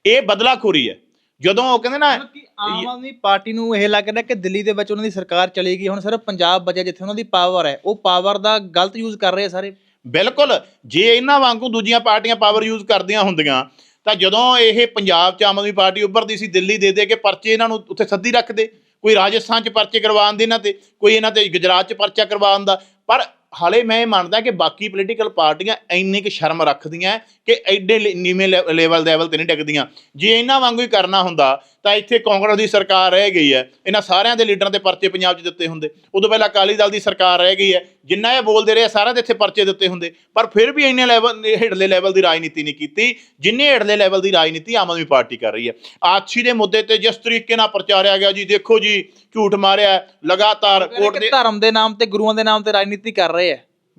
ਇਹ ਬਦਲਾਖੋਰੀ ਹੈ। ਜਦੋਂ ਉਹ ਕਹਿੰਦੇ ਨਾ ਕਿ ਆਮ ਆਦਮੀ ਪਾਰਟੀ ਨੂੰ ਇਹ ਲੱਗ ਰਿਹਾ ਕਿ ਦਿੱਲੀ ਦੇ ਵਿੱਚ ਉਹਨਾਂ ਦੀ ਸਰਕਾਰ ਚਲੇਗੀ ਹੁਣ ਸਿਰਫ ਪੰਜਾਬ ਬਚਿਆ ਜਿੱਥੇ ਉਹਨਾਂ ਦੀ ਪਾਵਰ ਹੈ। ਉਹ ਪਾਵਰ ਦਾ ਗਲਤ ਯੂਜ਼ ਕਰ ਰਹੇ ਸਾਰੇ। ਬਿਲਕੁਲ ਜੇ ਇਹਨਾਂ ਵਾਂਗੂ ਦੂਜੀਆਂ ਪਾਰਟੀਆਂ ਪਾਵਰ ਯੂਜ਼ ਕਰਦੀਆਂ ਹੁੰਦੀਆਂ ਤਾਂ ਜਦੋਂ ਇਹ ਪੰਜਾਬ 'ਚ ਆਮ ਆਦਮੀ ਪਾਰਟੀ ਉੱਭਰਦੀ ਸੀ ਦਿੱਲੀ ਦੇ ਦੇ ਕੇ ਪਰਚੇ ਇਹਨਾਂ ਨੂੰ ਉੱਥੇ ਸੱਦੀ ਰੱਖਦੇ। ਕੋਈ ਰਾਜਸਥਾਨ 'ਚ ਪਰਚੇ ਕਰਵਾਉਣ ਦੇ ਇਹਨਾਂ ਤੇ ਕੋਈ ਇਹਨਾਂ ਤੇ ਗੁਜਰਾਤ 'ਚ ਪਰਚਾ ਕਰਵਾਉਣ ਦਾ। ਪਰ ਹਾਲੇ ਮੈਂ ਇਹ ਮੰਨਦਾ ਕਿ ਬਾਕੀ ਪੋਲੀਟੀਕਲ ਪਾਰਟੀਆਂ ਇੰਨੀ ਕੁ ਸ਼ਰਮ ਰੱਖਦੀਆਂ ਕਿ ਐਡੇ ਨੀਵੇਂ ਲੈਵਲ ਲੈਵਲ ਤੇ ਨਹੀਂ ਡਿੱਗਦੀਆਂ। ਜੇ ਇਹਨਾਂ ਵਾਂਗੂ ਹੀ ਕਰਨਾ ਹੁੰਦਾ ਤਾਂ ਇੱਥੇ ਕਾਂਗਰਸ ਦੀ ਸਰਕਾਰ ਰਹਿ ਗਈ ਹੈ। ਇਹਨਾਂ ਸਾਰਿਆਂ ਦੇ ਲੀਡਰਾਂ ਦੇ ਪਰਚੇ ਪੰਜਾਬ 'ਚ ਦਿੱਤੇ ਹੁੰਦੇ। ਉਦੋਂ ਪਹਿਲਾਂ ਅਕਾਲੀ ਦਲ ਦੀ ਸਰਕਾਰ ਰਹਿ ਗਈ ਹੈ। ਜਿੰਨਾ ਇਹ ਬੋਲਦੇ ਰਹੇ ਸਾਰਿਆਂ ਦੇ ਇੱਥੇ ਪਰਚੇ ਦਿੱਤੇ ਹੁੰਦੇ। ਪਰ ਫਿਰ ਵੀ ਇੰਨੇ ਲੈਵਲ ਹੇਠਲੇ ਲੈਵਲ ਦੀ ਰਾਜਨੀਤੀ ਨਹੀਂ ਕੀਤੀ ਜਿੰਨੇ ਹੇਠਲੇ ਲੈਵਲ ਦੀ ਰਾਜਨੀਤੀ ਆਮ ਆਦਮੀ ਪਾਰਟੀ ਕਰ ਰਹੀ ਹੈ। ਆਛੀ ਦੇ ਮੁੱਦੇ ਤੇ ਜਿਸ ਤਰੀਕੇ ਨਾਲ ਪ੍ਰਚਾਰਿਆ ਗਿਆ ਜੀ ਦੇਖੋ ਜੀ ਝੂਠ ਮਾਰਿਆ ਲਗਾਤਾਰ ਕੋਰਟ ਦੇ ਧਰਮ ਦੇ ਨਾਮ ਤੇ ਗੁਰੂਆਂ ਦੇ ਨਾਮ ਤੇ ਰਾਜਨੀਤੀ ਕਰ ਰਹੇ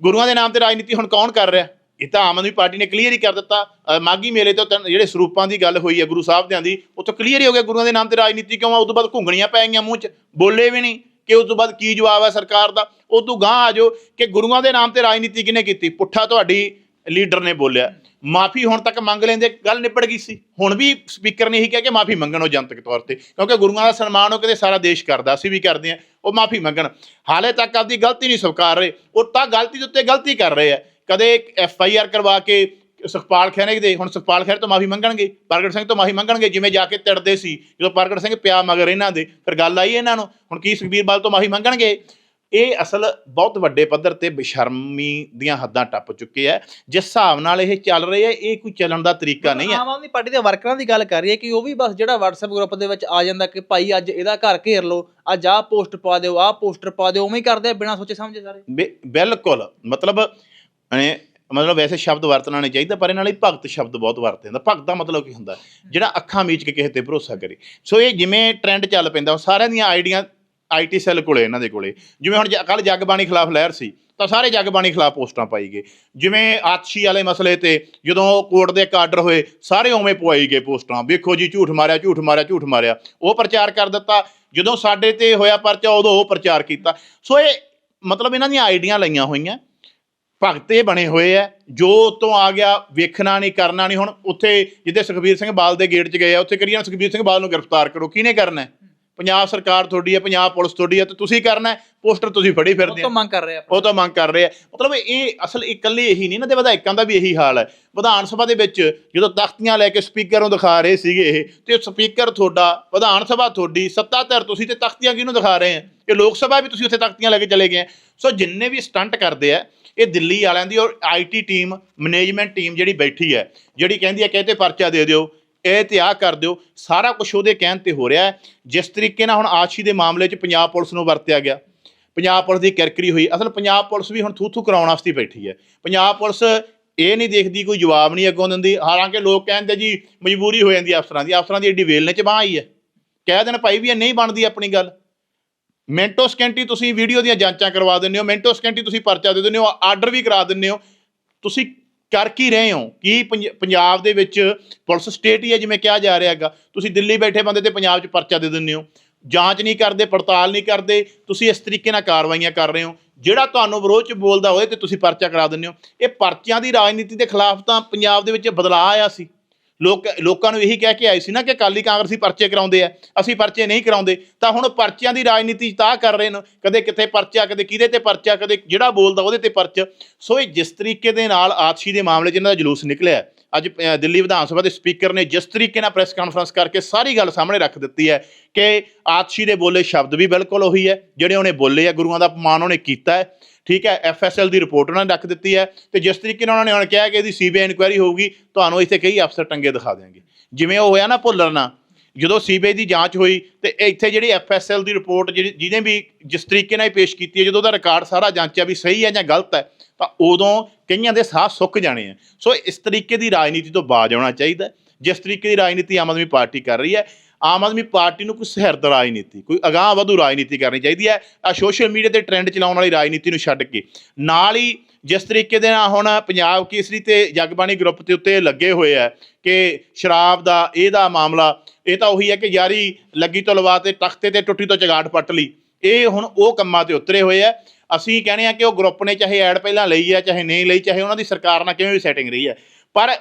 ਗੁਰੂਆਂ ਦੇ ਨਾਮ ਤੇ ਰਾਜਨੀਤੀ ਹੁਣ ਕੌਣ ਕਰ ਰਿਹਾ? ਇਹ ਤਾਂ ਆਮ ਆਦਮੀ ਪਾਰਟੀ ਨੇ ਕਲੀਅਰ ਹੀ ਕਰ ਦਿੱਤਾ। ਅ, ਮਾਘੀ ਮੇਲੇ ਤੋਂ ਤਿੰਨ ਜਿਹੜੇ ਸਰੂਪਾਂ ਦੀ ਗੱਲ ਹੋਈ ਹੈ ਗੁਰੂ ਸਾਹਿਬ ਦਿਆਂ ਦੀ ਉੱਥੋਂ ਕਲੀਅਰ ਹੀ ਹੋ ਗਿਆ ਗੁਰੂਆਂ ਦੇ ਨਾਮ ਤੇ ਰਾਜਨੀਤੀ ਕਿਉਂ ਆ? ਉਸ ਤੋਂ ਬਾਅਦ ਘੁੰਗਣੀਆਂ ਪੈ ਗਈਆਂ ਮੂੰਹ 'ਚ ਬੋਲੇ ਵੀ ਨਹੀਂ ਕਿ ਉਸ ਤੋਂ ਬਾਅਦ ਕੀ ਜਵਾਬ ਹੈ ਸਰਕਾਰ ਦਾ? ਉਹ ਤੋਂ ਗਾਂ ਆ ਜਾਓ ਕਿ ਗੁਰੂਆਂ ਦੇ ਨਾਮ ਤੇ ਰਾਜਨੀਤੀ ਕਿਹਨੇ ਕੀਤੀ? ਪੁੱਠਾ ਤੁਹਾਡੀ ਲੀਡਰ ਨੇ ਬੋਲਿਆ, ਮਾਫੀ ਹੁਣ ਤੱਕ ਮੰਗ ਲੈਂਦੇ, ਗੱਲ ਨਿਪਟ ਗਈ ਸੀ। ਹੁਣ ਵੀ ਸਪੀਕਰ ਨੇ ਇਹੀ ਕਿਹਾ ਕਿ ਮਾਫੀ ਮੰਗਣ ਉਹ ਜਨਤਕ ਤੌਰ ਤੇ, ਕਿਉਂਕਿ ਗੁਰੂਆਂ ਦਾ ਸਨਮਾਨ ਉਹ ਕਿਤੇ ਸਾਰਾ ਦੇਸ਼ ਕਰਦਾ, ਅਸੀਂ ਵੀ ਕਰਦੇ ਆ ਉਹ ਮਾਫੀ ਮੰਗਣ। ਹਾਲੇ ਤੱਕ ਆਪਦੀ ਗਲਤੀ ਨਹੀਂ ਸਵੀਕਾਰ ਰਹੇ, ਉਹ ਤਾਂ ਗਲਤੀ ਦੇ ਉੱਤੇ ਗਲਤੀ ਕਰ ਰਹੇ ਆ। ਕਦੇ ਐਫ ਆਈ ਆਰ ਕਰਵਾ ਕੇ ਸੁਖਪਾਲ ਖਹਿਰੇ ਦੇ, ਹੁਣ ਸੁਖਪਾਲ ਖਹਿਰੇ ਤੋਂ ਮਾਫੀ ਮੰਗਣਗੇ, ਪ੍ਰਗਟ ਸਿੰਘ ਤੋਂ ਮਾਫੀ ਮੰਗਣਗੇ, ਜਿਵੇਂ ਜਾ ਕੇ ਤਿੜਦੇ ਸੀ, ਜਦੋਂ ਪ੍ਰਗਟ ਸਿੰਘ ਪਿਆ ਮਗਰ ਇਹਨਾਂ ਦੇ, ਫਿਰ ਗੱਲ ਆਈ ਇਹਨਾਂ ਨੂੰ, ਹੁਣ ਕੀ ਸੁਖਬੀਰ ਬਾਲ ਤੋਂ ਮਾਫੀ ਮੰਗਣਗੇ? ਇਹ ਅਸਲ ਬਹੁਤ ਵੱਡੇ ਪੱਧਰ ਤੇ ਬੇਸ਼ਰਮੀ ਦੀਆਂ ਹੱਦਾਂ ਟੱਪ ਚੁੱਕੇ ਆ। ਜਿਸ ਹਿਸਾਬ ਨਾਲ ਇਹ ਚੱਲ ਰਹੇ ਆ ਇਹ ਕੋਈ ਚੱਲਣ ਦਾ ਤਰੀਕਾ ਨਹੀਂ ਹੈ ਆਮ ਆਦਮੀ ਪਾਰਟੀ ਦੇ ਵਰਕਰਾਂ ਦੀ ਗੱਲ ਕਰ ਰਹੀ ਹੈ ਕਿ ਉਹ ਵੀ ਬਸ ਜਿਹੜਾ WhatsApp ਗਰੁੱਪ ਦੇ ਵਿੱਚ ਆ ਜਾਂਦਾ ਕਿ ਭਾਈ ਅੱਜ ਇਹਦਾ ਘਰ ਘੇਰ ਲਓ ਅੱਜ ਆਹ ਪੋਸਟ ਪਾ ਦਿਓ ਆਹ ਪੋਸਟਰ ਪਾ ਦਿਓ ਉਵੇਂ ਹੀ ਕਰਦੇ ਆ ਬਿਨਾਂ ਸੋਚੇ ਸਮਝੇ ਸਾਰੇ। ਬਿਲਕੁਲ। ਮਤਲਬ ਮਤਲਬ ਵੈਸੇ ਸ਼ਬਦ ਵਰਤਣਾ ਨਹੀਂ ਚਾਹੀਦਾ ਪਰ ਇਹਨਾਂ ਲਈ ਭਗਤ ਸ਼ਬਦ ਬਹੁਤ ਵਰਤੇ ਜਾਂਦਾ ਭਗਤ ਦਾ ਮਤਲਬ ਕੀ ਹੁੰਦਾ? ਜਿਹੜਾ ਅੱਖਾਂ ਮੀਚ ਕੇ ਕਿਸੇ ਤੇ ਭਰੋਸਾ ਕਰੇ। ਸੋ ਇਹ ਜਿਵੇਂ ਟ੍ਰੈਂਡ ਚੱਲ ਪੈਂਦਾ ਉਹ ਸਾਰਿਆਂ ਦੀਆਂ ਆਈਡੀਆਂ ਆਈਟੀ ਸੈੱਲ ਕੋਲੇ, ਇਹਨਾਂ ਦੇ ਕੋਲੇ। ਜਿਵੇਂ ਹੁਣ ਕੱਲ ਜਗਬਾਣੀ ਖਿਲਾਫ ਲਹਿਰ ਸੀ, ਤਾਂ ਸਾਰੇ ਜਗਬਾਣੀ ਖਿਲਾਫ ਪੋਸਟਾਂ ਪਾਈ ਗਏ। ਜਿਵੇਂ ਆਤਸ਼ੀ ਵਾਲੇ ਮਸਲੇ ਤੇ ਜਦੋਂ ਕੋਰਟ ਦੇ ਇੱਕ ਆਰਡਰ ਹੋਏ, ਸਾਰੇ ਉਵੇਂ ਪਵਾਈ ਗਏ ਪੋਸਟਾਂ। ਵੇਖੋ ਜੀ, ਝੂਠ ਮਾਰਿਆ ਝੂਠ ਮਾਰਿਆ ਝੂਠ ਮਾਰਿਆ। ਉਹ ਪ੍ਰਚਾਰ ਕਰ ਦਿੱਤਾ। ਜਦੋਂ ਸਾਡੇ ਤੇ ਹੋਇਆ ਪਰਚਾ, ਉਦੋਂ ਉਹ ਪ੍ਰਚਾਰ ਕੀਤਾ। ਸੋ ਇਹ ਮਤਲਬ ਇਹਨਾਂ ਦੀਆਂ ਆਈਡੀਆਂ ਲਈਆਂ ਹੋਈਆਂ। ਭਗਤੇ ਬਣੇ ਹੋਏ ਆ। ਜੋ ਤੋਂ ਆ ਗਿਆ, ਵੇਖਣਾ ਨਹੀਂ, ਕਰਨਾ ਨਹੀਂ। ਹੁਣ ਉੱਥੇ ਜਿੱਦੇ ਸੁਖਬੀਰ ਸਿੰਘ ਬਾਲ ਦੇ ਗੇਟ 'ਚ ਗਏ ਆ, ਉੱਥੇ ਕਰੀਏ ਸੁਖਬੀਰ ਸਿੰਘ ਬਾਲ ਨੂੰ ਗ੍ਰਿਫਤਾਰ ਕਰੋ? ਕਿਹਨੇ ਕਰਨਾ? ਪੰਜਾਬ ਸਰਕਾਰ ਤੁਹਾਡੀ ਹੈ ਪੰਜਾਬ ਪੁਲਿਸ ਤੁਹਾਡੀ ਹੈ ਤੇ ਤੁਸੀਂ ਕਰਨਾ ਹੈ, ਪੋਸਟਰ ਤੁਸੀਂ ਫੜੀ ਉਹ ਫਿਰਦੇ ਤੋਂ ਆ ਮੰਗ ਕਰ ਰਹੇ ਆ ਉਹ ਤਾਂ ਮੰਗ ਕਰ ਰਹੇ ਆ। ਮਤਲਬ ਇਹ ਅਸਲ ਇਕੱਲੇ ਇਹੀ ਨਹੀਂ ਨਾ ਤੇ ਵਿਧਾਇਕਾਂ ਦਾ ਵੀ ਇਹੀ ਹਾਲ ਹੈ। ਵਿਧਾਨ ਸਭਾ ਦੇ ਵਿੱਚ ਜਦੋਂ ਤਖਤੀਆਂ ਲੈ ਕੇ ਸਪੀਕਰ ਨੂੰ ਦਿਖਾ ਰਹੇ ਸੀਗੇ ਇਹ ਤੇ ਸਪੀਕਰ ਤੁਹਾਡਾ ਵਿਧਾਨ ਸਭਾ ਤੁਹਾਡੀ ਸੱਤਾ ਧਿਰ ਤੁਸੀਂ ਤੇ ਤਖਤੀਆਂ ਕਿਹਨੂੰ ਦਿਖਾ ਰਹੇ ਆ? ਇਹ ਲੋਕ ਸਭਾ ਵੀ ਤੁਸੀਂ ਉੱਥੇ ਤਖਤੀਆਂ ਲੈ ਕੇ ਚਲੇ ਗਏ ਸੋ ਜਿੰਨੇ ਵੀ ਸਟੰਟ ਕਰਦੇ ਆ ਇਹ ਦਿੱਲੀ ਵਾਲਿਆਂ ਦੀ ਔਰ ਆਈਟੀ ਟੀਮ ਮੈਨੇਜਮੈਂਟ ਟੀਮ ਜਿਹੜੀ ਬੈਠੀ ਹੈ ਜਿਹੜੀ ਕਹਿੰਦੀ ਹੈ ਕਿ ਇਹ ਤੇ ਪਰਚਾ ਦੇ ਦਿਓ ਇਹ ਤੇ ਆ ਕਰ ਦਿਓ। ਸਾਰਾ ਕੁਝ ਉਹਦੇ ਕਹਿਣ ਤੇ ਹੋ ਰਿਹਾ ਹੈ। ਜਿਸ ਤਰੀਕੇ ਨਾਲ ਹੁਣ ਆਸ਼ੀ ਦੇ ਮਾਮਲੇ 'ਚ ਪੰਜਾਬ ਪੁਲਿਸ ਨੂੰ ਵਰਤਿਆ ਗਿਆ। ਪੰਜਾਬ ਪੁਲਿਸ ਦੀ ਕਿਰਕਰੀ ਹੋਈ। ਅਸਲ ਪੰਜਾਬ ਪੁਲਿਸ ਵੀ ਹੁਣ ਥੂ ਥੂ ਕਰਾਉਣ ਵਾਸਤੇ ਬੈਠੀ ਹੈ। ਪੰਜਾਬ ਪੁਲਿਸ ਇਹ ਨਹੀਂ ਦੇਖਦੀ, ਕੋਈ ਜਵਾਬ ਨਹੀਂ ਅੱਗੋਂ ਦਿੰਦੀ। ਹਾਲਾਂਕਿ ਲੋਕ ਕਹਿੰਦੇ ਜੀ, ਮਜਬੂਰੀ ਹੋ ਜਾਂਦੀ ਅਫਸਰਾਂ ਦੀ। ਅਫਸਰਾਂ ਦੀ ਏਡੀ ਵੇਲ ਨੇ ਚ ਬਾਂਹ ਆਈ ਹੈ। ਕਹਿ ਦੇਣ ਭਾਈ ਵੀ ਇਹ ਨਹੀਂ ਬਣਦੀ ਆਪਣੀ ਗੱਲ। ਮਿੰਟੋ ਸਕਿੰਟੀ ਤੁਸੀਂ ਵੀਡੀਓ ਦੀਆਂ ਜਾਂਚਾਂ ਕਰਵਾ ਦਿੰਦੇ ਹੋ। ਮਿੰਟੋ ਸਕਿੰਟੀ ਤੁਸੀਂ ਪਰਚਾ ਦੇ ਦਿੰਦੇ ਹੋ। ਆਰਡਰ ਵੀ ਕਰਾ ਦਿੰਦੇ ਹੋ। ਤੁਸੀਂ ਕਰ ਕੀ ਰਹੇ ਹੋ? ਕੀ ਪੰਜ- ਪੰਜਾਬ ਦੇ ਵਿੱਚ ਪੁਲਿਸ ਸਟੇਟ ਹੀ ਹੈ ਜਿਵੇਂ ਕਿਹਾ ਜਾ ਰਿਹਾ ਹੈਗਾ। ਤੁਸੀਂ ਦਿੱਲੀ ਬੈਠੇ ਬੰਦੇ ਤੇ ਪੰਜਾਬ 'ਚ ਪਰਚਾ ਦੇ ਦਿੰਦੇ ਹੋ। ਜਾਂਚ ਨਹੀਂ ਕਰਦੇ, ਪੜਤਾਲ ਨਹੀਂ ਕਰਦੇ, ਤੁਸੀਂ ਇਸ ਤਰੀਕੇ ਨਾਲ ਕਾਰਵਾਈਆਂ ਕਰ ਰਹੇ ਹੋ। ਜਿਹੜਾ ਤੁਹਾਨੂੰ ਵਿਰੋਧ 'ਚ ਬੋਲਦਾ ਹੋਏ ਤੇ ਤੁਸੀਂ ਪਰਚਾ ਕਰਾ ਦਿੰਦੇ ਹੋ। ਇਹ ਪਰਚਿਆਂ ਦੀ ਰਾਜਨੀਤੀ ਦੇ ਖਿਲਾਫ ਤਾਂ ਪੰਜਾਬ ਦੇ ਵਿੱਚ ਬਦਲਾਅ ਆਇਆ ਸੀ। ਲੋਕ ਲੋਕਾਂ ਨੂੰ ਇਹੀ ਕਹਿ ਕੇ ਆਏ ਸੀ ਨਾ ਕਿ ਅਕਾਲੀ ਕਾਂਗਰਸੀ ਪਰਚੇ ਕਰਾਉਂਦੇ ਆ, ਅਸੀਂ ਪਰਚੇ ਨਹੀਂ ਕਰਾਉਂਦੇ। ਤਾਂ ਹੁਣ ਪਰਚਿਆਂ ਦੀ ਰਾਜਨੀਤੀ 'ਚ ਤਾਂ ਕਰ ਰਹੇ ਨੇ, ਕਦੇ ਕਿੱਥੇ ਪਰਚਾ, ਕਦੇ ਕਿਹਦੇ ਤੇ ਪਰਚਾ, ਕਦੇ ਜਿਹੜਾ ਬੋਲਦਾ ਉਹਦੇ ਤੇ ਪਰਚਾ। ਸੋ ਇਹ ਜਿਸ ਤਰੀਕੇ ਦੇ ਨਾਲ ਆਤਸ਼ੀ ਦੇ ਮਾਮਲੇ 'ਚ ਇਹਨਾਂ ਦਾ ਜਲੂਸ ਨਿਕਲਿਆ ਅੱਜ ਦਿੱਲੀ ਵਿਧਾਨ ਸਭਾ ਦੇ ਸਪੀਕਰ ਨੇ ਜਿਸ ਤਰੀਕੇ ਨਾਲ ਪ੍ਰੈਸ ਕਾਨਫਰੰਸ ਕਰਕੇ ਸਾਰੀ ਗੱਲ ਸਾਹਮਣੇ ਰੱਖ ਦਿੱਤੀ ਹੈ ਕਿ ਆਤਸ਼ੀ ਦੇ ਬੋਲੇ ਸ਼ਬਦ ਵੀ ਬਿਲਕੁਲ ਉਹੀ ਹੈ, ਜਿਹੜੇ ਉਹਨੇ ਬੋਲੇ ਆ, ਗੁਰੂਆਂ ਦਾ ਅਪਮਾਨ ਉਹਨੇ ਕੀਤਾ ਹੈ। ਠੀਕ ਹੈ ਐਫਐਸਐਲ ਦੀ ਰਿਪੋਰਟ ਉਹਨਾਂ ਨੇ ਰੱਖ ਦਿੱਤੀ ਹੈ ਤੇ ਜਿਸ ਤਰੀਕੇ ਨਾਲ ਉਹਨਾਂ ਨੇ ਹੁਣ ਕਿਹਾ ਕਿ ਇਹਦੀ ਸੀਬੀਆਈ ਇਨਕੁਆਇਰੀ ਹੋਊਗੀ, ਤੁਹਾਨੂੰ ਇੱਥੇ ਕਈ ਅਫਸਰ ਟੰਗੇ ਦਿਖਾ ਦੇਣਗੇ। ਜਿਵੇਂ ਉਹ ਹੋਇਆ ਨਾ ਭੁੱਲਰ ਨਾਲ, ਜਦੋਂ ਸੀਬੀਆਈ ਦੀ ਜਾਂਚ ਹੋਈ ਤੇ ਇੱਥੇ ਜਿਹੜੀ ਐਫਐਸਐਲ ਦੀ ਰਿਪੋਰਟ ਜਿਹੜੀ ਜਿਹਨੇ ਵੀ ਜਿਸ ਤਰੀਕੇ ਨਾਲ ਪੇਸ਼ ਕੀਤੀ ਹੈ, ਜਦੋਂ ਉਹਦਾ ਰਿਕਾਰਡ ਸਾਰਾ ਜਾਂਚਿਆ ਵੀ ਸਹੀ ਹੈ ਜਾਂ ਗਲਤ ਹੈ, ਤਾਂ ਉਦੋਂ ਕਈਆਂ ਦੇ ਸਾਹ ਸੁੱਕ ਜਾਣੇ ਆ। ਸੋ ਇਸ ਤਰੀਕੇ ਦੀ ਰਾਜਨੀਤੀ ਤੋਂ ਬਾਜ ਆਉਣਾ ਚਾਹੀਦਾ ਜਿਸ ਤਰੀਕੇ ਦੀ ਰਾਜਨੀਤੀ ਆਮ ਆਦਮੀ ਪਾਰਟੀ ਕਰ ਰਹੀ ਹੈ ਆਮ ਆਦਮੀ ਪਾਰਟੀ ਨੂੰ ਕੋਈ ਸਹਿਰਦ ਰਾਜਨੀਤੀ, ਕੋਈ ਅਗਾਂਹ ਵਧੂ ਰਾਜਨੀਤੀ ਕਰਨੀ ਚਾਹੀਦੀ ਹੈ ਆ ਸੋਸ਼ਲ ਮੀਡੀਆ ਤੇ ਟ੍ਰੈਂਡ ਚਲਾਉਣ ਵਾਲੀ ਰਾਜਨੀਤੀ ਨੂੰ ਛੱਡ ਕੇ। ਨਾਲ ਹੀ ਜਿਸ ਤਰੀਕੇ ਦੇ ਨਾਲ ਹੁਣ ਪੰਜਾਬ ਕੇਸਰੀ ਤੇ ਜਗਬਾਣੀ ਗਰੁੱਪ ਤੇ ਉੱਤੇ ਲੱਗੇ ਹੋਏ ਆ ਕਿ ਸ਼ਰਾਬ ਦਾ ਇਹਦਾ ਮਾਮਲਾ, ਇਹ ਤਾਂ ਉਹੀ ਹੈ ਕਿ ਯਾਰੀ ਲੱਗੀ ਤੋਂ ਲਵਾ ਤੇ ਤਖਤੇ ਤੇ ਟੁੱਟੀ ਤੋਂ ਚਗਾਟ ਪੱਟ ਲਈ। ਇਹ ਹੁਣ ਉਹ ਕੰਮਾਂ ਤੇ ਉਤਰੇ ਹੋਏ ਆ ਅਸੀਂ ਕਹਿੰਦੇ ਆ ਕਿ ਉਹ ਗਰੁੱਪ ਨੇ ਚਾਹੇ ਐਡ ਪਹਿਲਾਂ ਲਈ ਹੈ, ਚਾਹੇ ਨਹੀਂ ਲਈ, ਚਾਹੇ ਉਹਨਾਂ ਦੀ ਸਰਕਾਰ ਨਾਲ ਕਿਵੇਂ ਵੀ ਸੈਟਿੰਗ ਰਹੀ ਹੈ। ਪਰ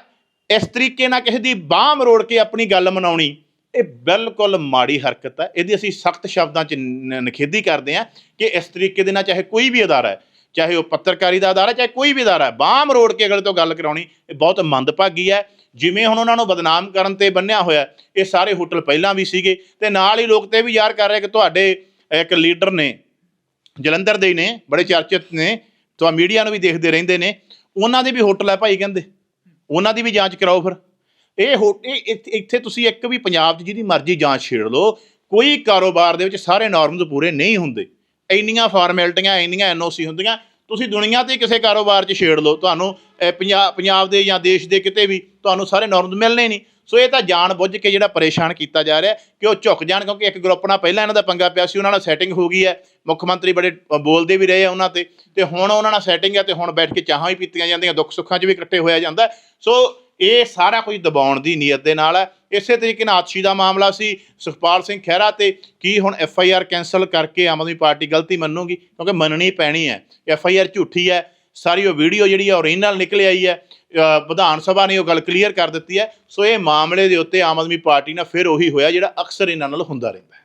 ਇਸ ਤਰੀਕੇ ਨਾਲ ਕਿਸੇ ਦੀ ਬਾਹ ਮਰੋੜ ਕੇ ਆਪਣੀ ਗੱਲ ਮਨਾਉਣੀ ਇਹ ਬਿਲਕੁਲ ਮਾੜੀ ਹਰਕਤ ਹੈ। ਇਹਦੀ ਅਸੀਂ ਸਖਤ ਸ਼ਬਦਾਂ 'ਚ ਨ- ਨਿਖੇਧੀ ਕਰਦੇ ਹਾਂ ਕਿ ਇਸ ਤਰੀਕੇ ਦੇ ਨਾਲ ਚਾਹੇ ਕੋਈ ਵੀ ਅਦਾਰਾ ਹੈ, ਚਾਹੇ ਉਹ ਪੱਤਰਕਾਰੀ ਦਾ ਅਦਾਰਾ ਚਾਹੇ ਕੋਈ ਵੀ ਅਦਾਰਾ ਹੈ, ਬਾਹ ਰੋੜ ਕੇ ਅਗਲੇ ਤੋਂ ਗੱਲ ਕਰਾਉਣੀ ਇਹ ਬਹੁਤ ਮੰਦਭਾਗੀ ਹੈ। ਜਿਵੇਂ ਹੁਣ ਉਹਨਾਂ ਨੂੰ ਬਦਨਾਮ ਕਰਨ ਤੇ ਬੰਨਿਆ ਹੋਇਆ ਇਹ ਸਾਰੇ ਹੋਟਲ ਪਹਿਲਾਂ ਵੀ ਸੀਗੇ ਤੇ ਨਾਲ ਹੀ ਲੋਕ ਤੇ ਇਹ ਵੀ ਯਾਰ ਕਰ ਰਹੇ ਕਿ ਤੁਹਾਡੇ ਇੱਕ ਲੀਡਰ ਨੇ, ਜਲੰਧਰ ਦੇ ਹੀ ਨੇ, ਬੜੇ ਚਰਚਿਤ ਨੇ, ਤਾਂ ਮੀਡੀਆ ਨੂੰ ਵੀ ਦੇਖਦੇ ਰਹਿੰਦੇ ਨੇ। ਉਹਨਾਂ ਦੇ ਵੀ ਹੋਟਲ ਹੈ ਭਾਈ ਕਹਿੰਦੇ। ਉਹਨਾਂ ਦੀ ਵੀ ਜਾਂਚ ਕਰਾਓ ਫਿਰ। ਇਹ ਹੋ ਇਹ ਇੱਥੇ- ਇੱਥੇ ਤੁਸੀਂ ਇੱਕ ਵੀ ਪੰਜਾਬ 'ਚ ਜਿਹਦੀ ਮਰਜ਼ੀ ਜਾਂਚ ਛੇੜ ਲਓ, ਕੋਈ ਕਾਰੋਬਾਰ ਦੇ ਵਿੱਚ ਸਾਰੇ ਨਾਰਮਸ ਪੂਰੇ ਨਹੀਂ ਹੁੰਦੇ। ਇੰਨੀਆਂ ਫਾਰਮੈਲਿਟੀਆਂ ਇੰਨੀਆਂ ਐਨਓਸੀ ਹੁੰਦੀਆਂ, ਤੁਸੀਂ ਦੁਨੀਆ ਤੇ ਕਿਸੇ ਕਾਰੋਬਾਰ 'ਚ ਛੇੜ ਲਓ, ਤੁਹਾਨੂੰ ਪੰਜਾਬ ਪੰਜਾਬ ਦੇ ਜਾਂ ਦੇਸ਼ ਦੇ ਕਿਤੇ ਵੀ ਤੁਹਾਨੂੰ ਸਾਰੇ ਨਾਰਮਸ ਮਿਲਣੇ ਨਹੀਂ। ਸੋ ਇਹ ਤਾਂ ਜਾਣ ਬੁੱਝ ਕੇ ਜਿਹੜਾ ਪਰੇਸ਼ਾਨ ਕੀਤਾ ਜਾ ਰਿਹਾ, ਕਿ ਉਹ ਝੁਕ ਜਾਣ, ਕਿਉਂਕਿ ਇੱਕ ਗਰੁੱਪ ਨਾਲ ਪਹਿਲਾਂ ਇਹਨਾਂ ਦਾ ਪੰਗਾ ਪਿਆ ਸੀ, ਉਹਨਾਂ ਨਾਲ ਸੈਟਿੰਗ ਹੋ ਗਈ ਹੈ। ਮੁੱਖ ਮੰਤਰੀ ਬੜੇ ਬੋਲਦੇ ਵੀ ਰਹੇ ਆ ਉਹਨਾਂ ਤੇ। ਤੇ ਹੁਣ ਉਹਨਾਂ ਨਾਲ ਸੈਟਿੰਗ ਹੈ ਤੇ ਹੁਣ ਬੈਠ ਕੇ ਚਾਹਾਂ ਵੀ ਪੀਤੀਆਂ ਜਾਂਦੀਆਂ ਦੁੱਖ ਸੁੱਖਾਂ 'ਚ ਵੀ ਇਕੱਠੇ ਹੋਇਆ ਜਾਂਦਾ। ਸੋ ਇਹ ਸਾਰਾ ਕੁਝ ਦਬਾਉਣ ਦੀ ਨੀਅਤ ਦੇ ਨਾਲ ਹੈ। ਇਸੇ ਤਰੀਕੇ ਨਾਲ ਆਤਸ਼ੀ ਦਾ ਮਾਮਲਾ ਸੀ, ਸੁਖਪਾਲ ਸਿੰਘ ਖਹਿਰਾ ਤੇ ਕੀ ਹੁਣ ਐਫ ਆਈ ਆਰ ਕੈਨਸਲ ਕਰਕੇ ਆਮ ਆਦਮੀ ਪਾਰਟੀ ਗਲਤੀ ਮੰਨੂਗੀ? ਕਿਉਂਕਿ ਮੰਨਣੀ ਪੈਣੀ ਹੈ। ਐਫ ਆਈ ਆਰ ਝੂਠੀ ਹੈ। ਸਾਰੀ ਉਹ ਵੀਡੀਓ ਜਿਹੜੀ ਹੈ ਓਰੀਜਨਲ ਨਿਕਲ ਆਈ ਹੈ। ਵਿਧਾਨ ਸਭਾ ਨੇ ਉਹ ਗੱਲ ਕਲੀਅਰ ਕਰ ਦਿੱਤੀ ਹੈ। ਸੋ ਇਹ ਮਾਮਲੇ ਦੇ ਉੱਤੇ ਆਮ ਆਦਮੀ ਪਾਰਟੀ ਨਾਲ ਫਿਰ ਉਹੀ ਹੋਇਆ, ਜਿਹੜਾ ਅਕਸਰ ਇਹਨਾਂ ਨਾਲ ਹੁੰਦਾ ਰਹਿੰਦਾ ਹੈ।